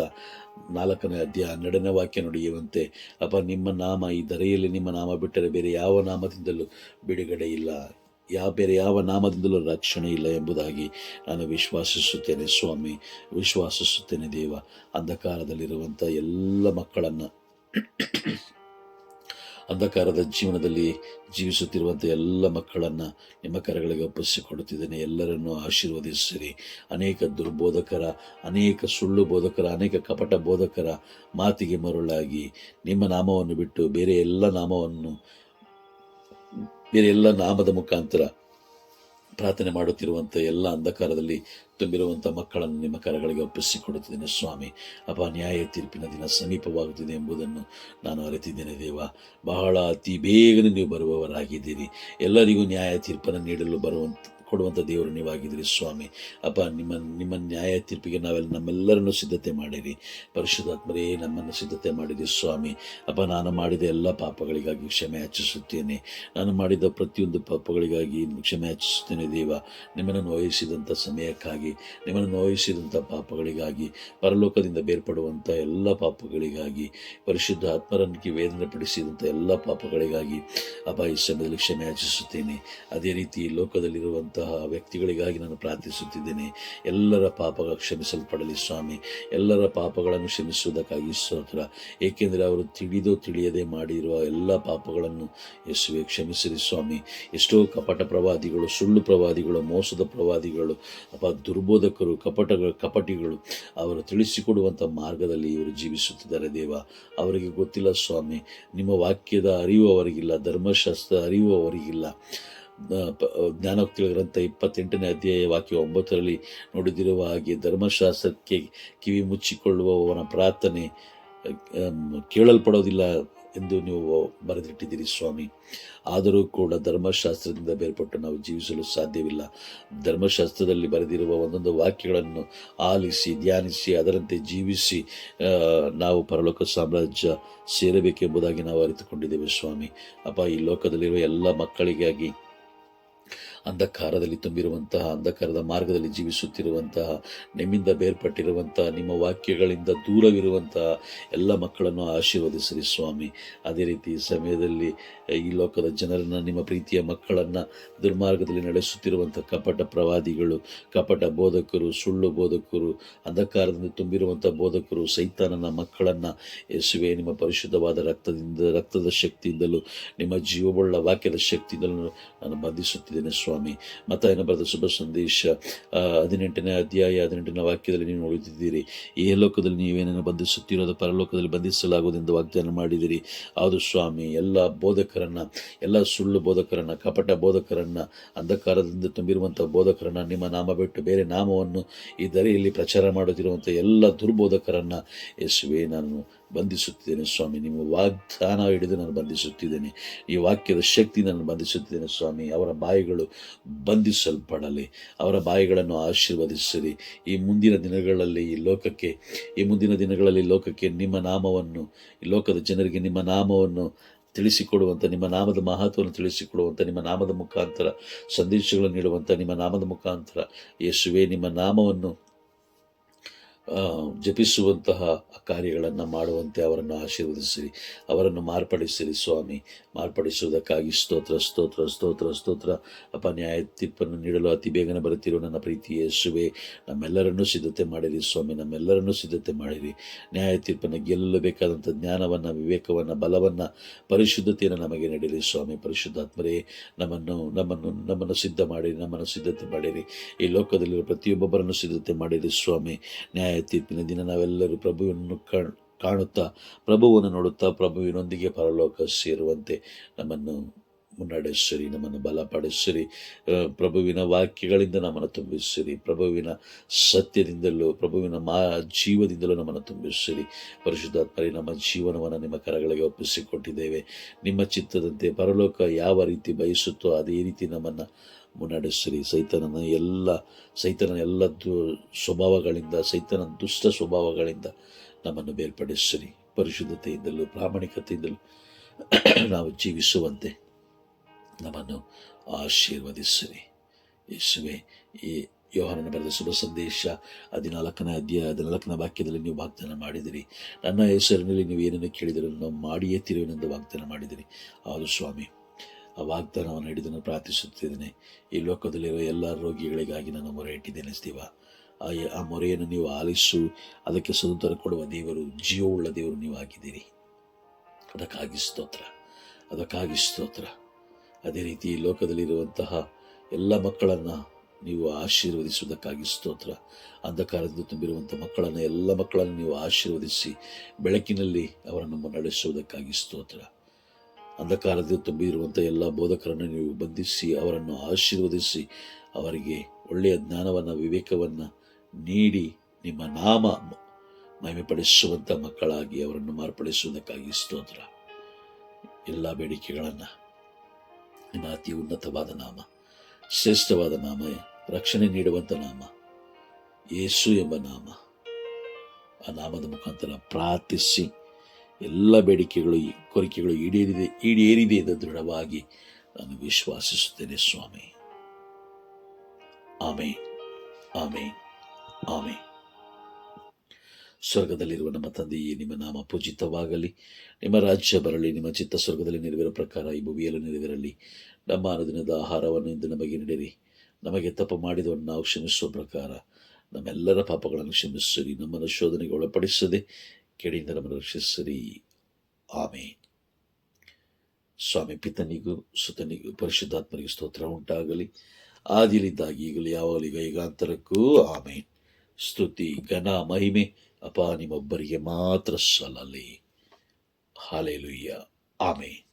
A: ನಾಲ್ಕನೇ ಅಧ್ಯಾಯ ಹನ್ನೆರಡನೇ ವಾಕ್ಯ ನುಡಿಯುವಂತೆ, ಅಪ್ಪ, ನಿಮ್ಮ ನಾಮ ಈ ಧರೆಯಲ್ಲಿ ನಿಮ್ಮ ನಾಮ ಬಿಟ್ಟರೆ ಬೇರೆ ಯಾವ ನಾಮದಿಂದಲೂ ಬಿಡುಗಡೆ ಇಲ್ಲ. ಯಾವ ಬೇರೆ ಯಾವ ನಾಮದಿಂದಲೂ ರಕ್ಷಣೆ ಇಲ್ಲ ಎಂಬುದಾಗಿ ನಾನು ವಿಶ್ವಾಸಿಸುತ್ತೇನೆ ಸ್ವಾಮಿ. ವಿಶ್ವಾಸಿಸುತ್ತೇನೆ ದೇವ. ಅಂಧಕಾರದಲ್ಲಿರುವಂಥ ಎಲ್ಲ ಮಕ್ಕಳನ್ನು ಅಂಧಕಾರದ ಜೀವನದಲ್ಲಿ ಜೀವಿಸುತ್ತಿರುವಂಥ ಎಲ್ಲ ಮಕ್ಕಳನ್ನು ನಿಮ್ಮ ಕರಗಳಿಗೆ ಒಪ್ಪಿಸಿಕೊಡುತ್ತಿದ್ದೇನೆ. ಎಲ್ಲರನ್ನೂ ಆಶೀರ್ವದಿಸಿರಿ. ಅನೇಕ ದುರ್ಬೋಧಕರ, ಅನೇಕ ಸುಳ್ಳು ಬೋಧಕರ, ಅನೇಕ ಕಪಟ ಬೋಧಕರ ಮಾತಿಗೆ ಮರುಳಾಗಿ ನಿಮ್ಮ ನಾಮವನ್ನು ಬಿಟ್ಟು ಬೇರೆ ಎಲ್ಲ ನಾಮವನ್ನು, ಬೇರೆ ಎಲ್ಲ ನಾಮದ ಮುಖಾಂತರ ಪ್ರಾರ್ಥನೆ ಮಾಡುತ್ತಿರುವಂಥ ಎಲ್ಲ ಅಂಧಕಾರದಲ್ಲಿ ತುಂಬಿರುವಂಥ ಮಕ್ಕಳನ್ನು ನಿಮ್ಮ ಕರಗಳಿಗೆ ಒಪ್ಪಿಸಿಕೊಡುತ್ತಿದ್ದೇನೆ ಸ್ವಾಮಿ. ಅಪ ನ್ಯಾಯ ತೀರ್ಪಿನ ದಿನ ಸಮೀಪವಾಗುತ್ತಿದೆ ಎಂಬುದನ್ನು ನಾನು ಅರಿತಿದ್ದೇನೆ ದೇವ. ಬಹಳ ಅತಿ ಬೇಗನೆ ನೀವು ಬರುವವರಾಗಿದ್ದೀರಿ. ಎಲ್ಲರಿಗೂ ನ್ಯಾಯ ತೀರ್ಪನ್ನು ನೀಡಲು ಬರುವಂಥ ಕೊಡುವಂಥ ದೇವರು ನೀವಾಗಿದ್ದೀರಿ ಸ್ವಾಮಿ. ಅಪ್ಪ, ನಿಮ್ಮ ನಿಮ್ಮ ನ್ಯಾಯ ತೀರ್ಪಿಗೆ ನಾವೆಲ್ಲ ನಮ್ಮೆಲ್ಲರನ್ನು ಸಿದ್ಧತೆ ಮಾಡಿರಿ. ಪರಿಶುದ್ಧಾತ್ಮರೇ, ನಮ್ಮನ್ನು ಸಿದ್ಧತೆ ಮಾಡಿರಿ ಸ್ವಾಮಿ. ಅಪ್ಪ, ನಾನು ಮಾಡಿದ ಎಲ್ಲ ಪಾಪಗಳಿಗಾಗಿ ಕ್ಷಮೆ ಯಾಚಿಸುತ್ತೇನೆ. ನಾನು ಮಾಡಿದ ಪ್ರತಿಯೊಂದು ಪಾಪಗಳಿಗಾಗಿ ಕ್ಷಮೆ ಯಾಚಿಸುತ್ತೇನೆ ದೇವ. ನಿಮ್ಮನ್ನು ನೋಯಿಸಿದಂಥ ಸಮಯಕ್ಕಾಗಿ, ನಿಮ್ಮನ್ನು ನೋಯಿಸಿದಂಥ ಪಾಪಗಳಿಗಾಗಿ, ಪರಲೋಕದಿಂದ ಬೇರ್ಪಡುವಂಥ ಎಲ್ಲ ಪಾಪಗಳಿಗಾಗಿ ಪರಿಶುದ್ಧ ಆತ್ಮರನ್ನಿಗೆ ವೇದನೆ ಪಡಿಸಿದಂಥ ಎಲ್ಲ ಪಾಪಗಳಿಗಾಗಿ, ಅಪ್ಪ, ಈ ಸಮಯದಲ್ಲಿ ಕ್ಷಮೆ ಯಾಚಿಸುತ್ತೇನೆ. ಅದೇ ರೀತಿ ಲೋಕದಲ್ಲಿರುವಂತಹ ವ್ಯಕ್ತಿಗಳಿಗಾಗಿ ನಾನು ಪ್ರಾರ್ಥಿಸುತ್ತಿದ್ದೇನೆ. ಎಲ್ಲರ ಪಾಪಗಳು ಕ್ಷಮಿಸಲ್ಪಡಲಿ ಸ್ವಾಮಿ. ಎಲ್ಲರ ಪಾಪಗಳನ್ನು ಕ್ಷಮಿಸುವುದಕ್ಕಾಗಿ ಸ್ತೋತ್ರ ಏಕೆಂದರೆ ಅವರು ತಿಳಿದು ತಿಳಿಯದೆ ಮಾಡಿರುವ ಎಲ್ಲ ಪಾಪಗಳನ್ನು ಯೇಸುವೆ ಕ್ಷಮಿಸಿರಿ ಸ್ವಾಮಿ. ಎಷ್ಟೋ ಕಪಟ ಪ್ರವಾದಿಗಳು, ಸುಳ್ಳು ಪ್ರವಾದಿಗಳು, ಮೋಸದ ಪ್ರವಾದಿಗಳು ಅಪ್ಪ ದುರ್ಬೋಧಕರು ಕಪಟ ಕಪಟಿಗಳು ಅವರು ತಿಳಿಸಿಕೊಡುವಂಥ ಮಾರ್ಗದಲ್ಲಿ ಇವರು ಜೀವಿಸುತ್ತಿದ್ದಾರೆ ದೇವ. ಅವರಿಗೆ ಗೊತ್ತಿಲ್ಲ ಸ್ವಾಮಿ. ನಿಮ್ಮ ವಾಕ್ಯದ ಅರಿವು ಅವರಿಗಿಲ್ಲ ಧರ್ಮಶಾಸ್ತ್ರ ಅರಿವು ಅವರಿಗಿಲ್ಲ. ಜ್ಞಾನೋಕ್ತಿಗಳ ಗ್ರಂಥ ಇಪ್ಪತ್ತೆಂಟನೇ ಅಧ್ಯಾಯ ವಾಕ್ಯ ಒಂಬತ್ತರಲ್ಲಿ ನೋಡಿದಿರುವ ಹಾಗೆ ಧರ್ಮಶಾಸ್ತ್ರಕ್ಕೆ ಕಿವಿ ಮುಚ್ಚಿಕೊಳ್ಳುವವನ ಪ್ರಾರ್ಥನೆ ಕೇಳಲ್ಪಡೋದಿಲ್ಲ ಎಂದು ನೀವು ಬರೆದಿಟ್ಟಿದ್ದೀರಿ ಸ್ವಾಮಿ. ಆದರೂ ಕೂಡ ಧರ್ಮಶಾಸ್ತ್ರದಿಂದ ಬೇರ್ಪಟ್ಟು ನಾವು ಜೀವಿಸಲು ಸಾಧ್ಯವಿಲ್ಲ. ಧರ್ಮಶಾಸ್ತ್ರದಲ್ಲಿ ಬರೆದಿರುವ ಒಂದೊಂದು ವಾಕ್ಯಗಳನ್ನು ಆಲಿಸಿ, ಧ್ಯಾನಿಸಿ, ಅದರಂತೆ ಜೀವಿಸಿ ನಾವು ಪರಲೋಕ ಸಾಮ್ರಾಜ್ಯ ಸೇರಬೇಕೆಂಬುದಾಗಿ ನಾವು ಅರಿತುಕೊಂಡಿದ್ದೇವೆ ಸ್ವಾಮಿ. ಅಪ್ಪ, ಈ ಲೋಕದಲ್ಲಿರುವ ಎಲ್ಲ ಮಕ್ಕಳಿಗಾಗಿ ಅಂಧಕಾರದಲ್ಲಿ ತುಂಬಿರುವಂತಹ, ಅಂಧಕಾರದ ಮಾರ್ಗದಲ್ಲಿ ಜೀವಿಸುತ್ತಿರುವಂತಹ, ನಿಮ್ಮಿಂದ ಬೇರ್ಪಟ್ಟಿರುವಂತಹ, ನಿಮ್ಮ ವಾಕ್ಯಗಳಿಂದ ದೂರವಿರುವಂತಹ ಎಲ್ಲ ಮಕ್ಕಳನ್ನು ಆಶೀರ್ವದಿಸಿರಿ ಸ್ವಾಮಿ. ಅದೇ ರೀತಿ ಸಮಯದಲ್ಲಿ, ಈ ಲೋಕದ ಜನರನ್ನು, ನಿಮ್ಮ ಪ್ರೀತಿಯ ಮಕ್ಕಳನ್ನು ದುರ್ಮಾರ್ಗದಲ್ಲಿ ನಡೆಸುತ್ತಿರುವಂಥ ಕಪಟ ಪ್ರವಾದಿಗಳು, ಕಪಟ ಬೋಧಕರು, ಸುಳ್ಳು ಬೋಧಕರು, ಅಂಧಕಾರದಿಂದ ತುಂಬಿರುವಂಥ ಬೋಧಕರು, ಸೈತಾನನ ಮಕ್ಕಳನ್ನು, ಯೇಸುವೆ, ನಿಮ್ಮ ಪರಿಶುದ್ಧವಾದ ರಕ್ತದಿಂದ, ರಕ್ತದ ಶಕ್ತಿಯಿಂದಲೂ, ನಿಮ್ಮ ಜೀವವುಳ್ಳ ವಾಕ್ಯದ ಶಕ್ತಿಯಿಂದಲೂ ನಾನು ಬಂಧಿಸುತ್ತಿದ್ದೇನೆ ಸ್ವಾಮಿ. ಮತ್ತಾಯನ ಬರೆದ ಶುಭ ಸಂದೇಶ ಹದಿನೆಂಟನೇ ಅಧ್ಯಾಯ, ಹದಿನೆಂಟನೇ ವಾಕ್ಯದಲ್ಲಿ ನೀವು ನೋಡುತ್ತಿದ್ದೀರಿ. ಈ ಲೋಕದಲ್ಲಿ ನೀವೇನನ್ನು ಬಂಧಿಸುತ್ತಿರೋದು ಪರಲೋಕದಲ್ಲಿ ಬಂಧಿಸಲಾಗುವುದೆಂದು ವಾಗ್ದಾನ ಮಾಡಿದಿರಿ ಅದು ಸ್ವಾಮಿ, ಎಲ್ಲ ಬೋಧಕರನ್ನ, ಎಲ್ಲ ಸುಳ್ಳು ಬೋಧಕರನ್ನ, ಕಪಟ ಬೋಧಕರನ್ನ, ಅಂಧಕಾರದಿಂದ ತುಂಬಿರುವಂಥ ಬೋಧಕರನ್ನ ನಿಮ್ಮ ನಾಮ ಬಿಟ್ಟು ಬೇರೆ ನಾಮವನ್ನು ಈ ಧರೆಯಲ್ಲಿ ಪ್ರಚಾರ ಮಾಡುತ್ತಿರುವಂಥ ಎಲ್ಲ ದುರ್ಬೋಧಕರನ್ನ, ಯೇಸುವೆ ನಾನು ಬಂಧಿಸುತ್ತಿದ್ದೇನೆ ಸ್ವಾಮಿ. ನಿಮ್ಮ ವಾಗ್ದಾನ ಹಿಡಿದು ನಾನು ಬಂಧಿಸುತ್ತಿದ್ದೇನೆ. ಈ ವಾಕ್ಯದ ಶಕ್ತಿ ನಾನು ಬಂಧಿಸುತ್ತಿದ್ದೇನೆ ಸ್ವಾಮಿ. ಅವರ ಬಾಯಿಗಳು ಬಂಧಿಸಲ್ಪಡಲಿ. ಅವರ ಬಾಯಿಗಳನ್ನು ಆಶೀರ್ವದಿಸಲಿ ಈ ಮುಂದಿನ ದಿನಗಳಲ್ಲಿ ಈ ಲೋಕಕ್ಕೆ, ಈ ಮುಂದಿನ ದಿನಗಳಲ್ಲಿ ಲೋಕಕ್ಕೆ ನಿಮ್ಮ ನಾಮವನ್ನು, ಈ ಲೋಕದ ಜನರಿಗೆ ನಿಮ್ಮ ನಾಮವನ್ನು ತಿಳಿಸಿಕೊಡುವಂಥ ನಿಮ್ಮ ನಾಮದ ಮಹತ್ವವನ್ನು ತಿಳಿಸಿಕೊಡುವಂಥ ನಿಮ್ಮ ನಾಮದ ಮುಖಾಂತರ ಸಂದೇಶಗಳನ್ನು ನೀಡುವಂಥ ನಿಮ್ಮ ನಾಮದ ಮುಖಾಂತರ ಯೇಸುವೆ, ನಿಮ್ಮ ನಾಮವನ್ನು ಜಪಿಸುವಂತಹ ಕಾರ್ಯಗಳನ್ನು ಮಾಡುವಂತೆ ಅವರನ್ನು ಆಶೀರ್ವದಿಸಿರಿ. ಅವರನ್ನು ಮಾರ್ಪಡಿಸಿರಿ ಸ್ವಾಮಿ. ಮಾರ್ಪಡಿಸುವುದಕ್ಕಾಗಿ ಸ್ತೋತ್ರ ಸ್ತೋತ್ರ ಸ್ತೋತ್ರ ಸ್ತೋತ್ರ. ಅಪ್ಪ, ನ್ಯಾಯ ತೀರ್ಪನ್ನು ನೀಡಲು ಅತಿ ಬೇಗನೆ ಬರುತ್ತಿರುವ ನನ್ನ ಪ್ರೀತಿ ಯೇಸುವೆ. ನಮ್ಮೆಲ್ಲರನ್ನೂ ಸಿದ್ಧತೆ ಮಾಡಿರಿ ಸ್ವಾಮಿ, ನಮ್ಮೆಲ್ಲರನ್ನೂ ಸಿದ್ಧತೆ ಮಾಡಿರಿ. ನ್ಯಾಯ ತೀರ್ಪನ್ನು ಗೆಲ್ಲಲು ಬೇಕಾದಂಥ ಜ್ಞಾನವನ್ನು, ವಿವೇಕವನ್ನು, ಬಲವನ್ನು, ಪರಿಶುದ್ಧತೆಯನ್ನು ನಮಗೆ ನೀಡಿರಿ ಸ್ವಾಮಿ. ಪರಿಶುದ್ಧಾತ್ಮರೇ, ನಮ್ಮನ್ನು ನಮ್ಮನ್ನು ನಮ್ಮನ್ನು ಸಿದ್ಧ ಮಾಡಿರಿ ನಮ್ಮನ್ನು ಸಿದ್ಧತೆ ಮಾಡಿರಿ. ಈ ಲೋಕದಲ್ಲಿರುವ ಪ್ರತಿಯೊಬ್ಬೊಬ್ಬರನ್ನು ಸಿದ್ಧತೆ ಮಾಡಿರಿ ಸ್ವಾಮಿ. ನ್ಯಾಯ ತೀರ್ಪಿನ ದಿನ ನಾವೆಲ್ಲರೂ ಪ್ರಭುವನ್ನು ಕಾಣ್- ಕಾಣುತ್ತಾ, ಪ್ರಭುವನ್ನು ನೋಡುತ್ತಾ ಪ್ರಭುವಿನೊಂದಿಗೆ ಪರಲೋಕ ಸೇರುವಂತೆ ನಮ್ಮನ್ನು ಮುನ್ನಡೆಸಿರಿ, ನಮ್ಮನ್ನು ಬಲಪಡಿಸಿರಿ. ಪ್ರಭುವಿನ ವಾಕ್ಯಗಳಿಂದ ನಮ್ಮನ್ನು ತುಂಬಿಸಿರಿ. ಪ್ರಭುವಿನ ಸತ್ಯದಿಂದಲೂ, ಪ್ರಭುವಿನ ಮಾ, ಜೀವದಿಂದಲೂ ನಮ್ಮನ್ನು ತುಂಬಿಸಿರಿ. ಪರಿಶುದ್ಧಾತ್ಮರಿ, ನಮ್ಮ ಜೀವನವನ್ನು ನಿಮ್ಮ ಕರಗಳಿಗೆ ಒಪ್ಪಿಸಿಕೊಟ್ಟಿದ್ದೇವೆ. ನಿಮ್ಮ ಚಿತ್ತದಂತೆ ಪರಲೋಕ ಯಾವ ರೀತಿ ಬಯಸುತ್ತೋ ಅದೇ ರೀತಿ ನಮ್ಮನ್ನು ಮುನ್ನಡೆಸಿರಿ. ಸೈತನನ ಎಲ್ಲ ಸೈತನ ಎಲ್ಲ ದು ಸ್ವಭಾವಗಳಿಂದ ಸೈತನ ದುಷ್ಟ ಸ್ವಭಾವಗಳಿಂದ ನಮ್ಮನ್ನು ಬೇರ್ಪಡಿಸಿರಿ. ಪರಿಶುದ್ಧತೆಯಿಂದಲೂ, ಪ್ರಾಮಾಣಿಕತೆಯಿಂದಲೂ ನಾವು ಜೀವಿಸುವಂತೆ ನಮ್ಮನ್ನು ಆಶೀರ್ವದಿಸಿರಿ. ಯೇಸುವೆ, ಈ ಯೋಹನನ ಬರೆದ ಶುಭ ಸಂದೇಶ ಹದಿನಾಲ್ಕನೇ ಅಧ್ಯಾಯ, ಹದಿನಾಲ್ಕನೇ ವಾಕ್ಯದಲ್ಲಿ ನೀವು ವಾಗ್ದಾನ ಮಾಡಿದಿರಿ. ನನ್ನ ಹೆಸರಿನಲ್ಲಿ ನೀವು ಏನನ್ನು ಕೇಳಿದರೂ ನಾವು ಮಾಡಿಯೇ ತಿರುವಿನೆಂದು ವಾಗ್ದಾನ ಮಾಡಿದಿರಿ. ಆದು ಸ್ವಾಮಿ. ಆ ವಾಗ್ದಾನವನ್ನು ಹಿಡಿದು ಪ್ರಾರ್ಥಿಸುತ್ತಿದ್ದೇನೆ. ಈ ಲೋಕದಲ್ಲಿರುವ ಎಲ್ಲ ರೋಗಿಗಳಿಗಾಗಿ ನಾನು ಮೊರೆ ಇಟ್ಟಿದ್ದೇನೆ ಸ್ತೀವ. ಆ ಆ ಮೊರೆಯನ್ನು ನೀವು ಆಲಿಸು. ಅದಕ್ಕೆ ಸ್ವತಂತ್ರ ಕೊಡುವ ದೇವರು ಜೀವವುಳ್ಳ ದೇವರು ನೀವು ಆಗಿದ್ದೀರಿ ಅದಕ್ಕಾಗಿ ಸ್ತೋತ್ರ. ಅದಕ್ಕಾಗಿ ಸ್ತೋತ್ರ. ಅದೇ ರೀತಿ ಈ ಲೋಕದಲ್ಲಿರುವಂತಹ ಎಲ್ಲ ಮಕ್ಕಳನ್ನು ನೀವು ಆಶೀರ್ವದಿಸುವುದಕ್ಕಾಗಿ ಸ್ತೋತ್ರ. ಅಂಧಕಾರದಿಂದ ತುಂಬಿರುವಂಥ ಮಕ್ಕಳನ್ನು, ಎಲ್ಲ ಮಕ್ಕಳನ್ನು ನೀವು ಆಶೀರ್ವದಿಸಿ, ಬೆಳಕಿನಲ್ಲಿ ಅವರನ್ನು ನಡೆಸುವುದಕ್ಕಾಗಿ ಸ್ತೋತ್ರ. ಅಂಧಕಾರದಿಂದ ತುಂಬಿರುವಂಥ ಎಲ್ಲ ಬೋಧಕರನ್ನು ನೀವು ಬಂಧಿಸಿ, ಅವರನ್ನು ಆಶೀರ್ವದಿಸಿ, ಅವರಿಗೆ ಒಳ್ಳೆಯ ಜ್ಞಾನವನ್ನು, ವಿವೇಕವನ್ನು ನೀಡಿ, ನಿಮ್ಮ ನಾಮ ಮಹಿಮೆಪಡಿಸುವಂಥ ಮಕ್ಕಳಾಗಿ ಅವರನ್ನು ಮಾರ್ಪಡಿಸುವುದಕ್ಕಾಗಿ ಸ್ತೋತ್ರ. ಎಲ್ಲ ಬೇಡಿಕೆಗಳನ್ನು ನಿಮ್ಮ ಅತಿ ಉನ್ನತವಾದ ನಾಮ, ಶ್ರೇಷ್ಠವಾದ ನಾಮ, ರಕ್ಷಣೆ ನೀಡುವಂಥ ನಾಮ, ಯೇಸು ಎಂಬ ನಾಮ, ಆ ನಾಮದ ಮುಖಾಂತರ ಪ್ರಾರ್ಥಿಸಿ. ಎಲ್ಲ ಬೇಡಿಕೆಗಳು ಈ ಕೋರಿಕೆಗಳು ಈಡೇರಿದೆ ಈಡೇರಿದೆ ಎಂದು ದೃಢವಾಗಿ ನಾನು ವಿಶ್ವಾಸಿಸುತ್ತೇನೆ ಸ್ವಾಮಿ. ಆಮೆ ಆಮೆ ಆಮೆ ಸ್ವರ್ಗದಲ್ಲಿರುವ ನಮ್ಮ ತಂದೆಯೇ, ನಿಮ್ಮ ನಾಮ ಪೂಜಿತವಾಗಲಿ. ನಿಮ್ಮ ರಾಜ್ಯ ಬರಲಿ, ನಿಮ್ಮ ಚಿತ್ತ ಸ್ವರ್ಗದಲ್ಲಿ ನೆರವೇರೋ ಪ್ರಕಾರ ಈ ಭೂಮಿಯಲ್ಲೂ ನೆರವೇರಲಿ. ನಮ್ಮ ಅನುದಿನದ ಆಹಾರವನ್ನು ಇಂದು ನಮಗೆ ನೀಡಿರಿ. ನಮಗೆ ತಪ್ಪು ಮಾಡಿದವನ್ನು ನಾವು ಕ್ಷಮಿಸುವ ಪ್ರಕಾರ ನಮ್ಮೆಲ್ಲರ ಪಾಪಗಳನ್ನು ಕ್ಷಮಿಸಿರಿ. ನಮ್ಮನ್ನು ಶೋಧನೆಗೆ ಒಳಪಡಿಸದೆ ಕೆಡಿಯಿಂದ ನಮ್ಮನ್ನು ರಕ್ಷಿಸಿರಿ. ಆಮೇನ್. ಸ್ವಾಮಿ, ಪಿತನಿಗೂ ಸುತನಿಗೂ ಪರಿಶುದ್ಧಾತ್ಮನಿಗೂ ಸ್ತೋತ್ರ ಉಂಟಾಗಲಿ. ಆದಿಲಿದ್ದಾಗಿ ಈಗಲೂ ಯಾವಾಗಲೂ ವೇಗಾಂತರಕ್ಕೂ ಆಮೇನ್. ಸ್ತುತಿ, ಘನ, ಮಹಿಮೆ, ಅಪ, ನಿಮ್ಮೊಬ್ಬರಿಗೆ ಮಾತ್ರ ಸಲ್ಲಲಿ. ಹಾಲೆಲುಯ್ಯ. ಆಮೇನ್.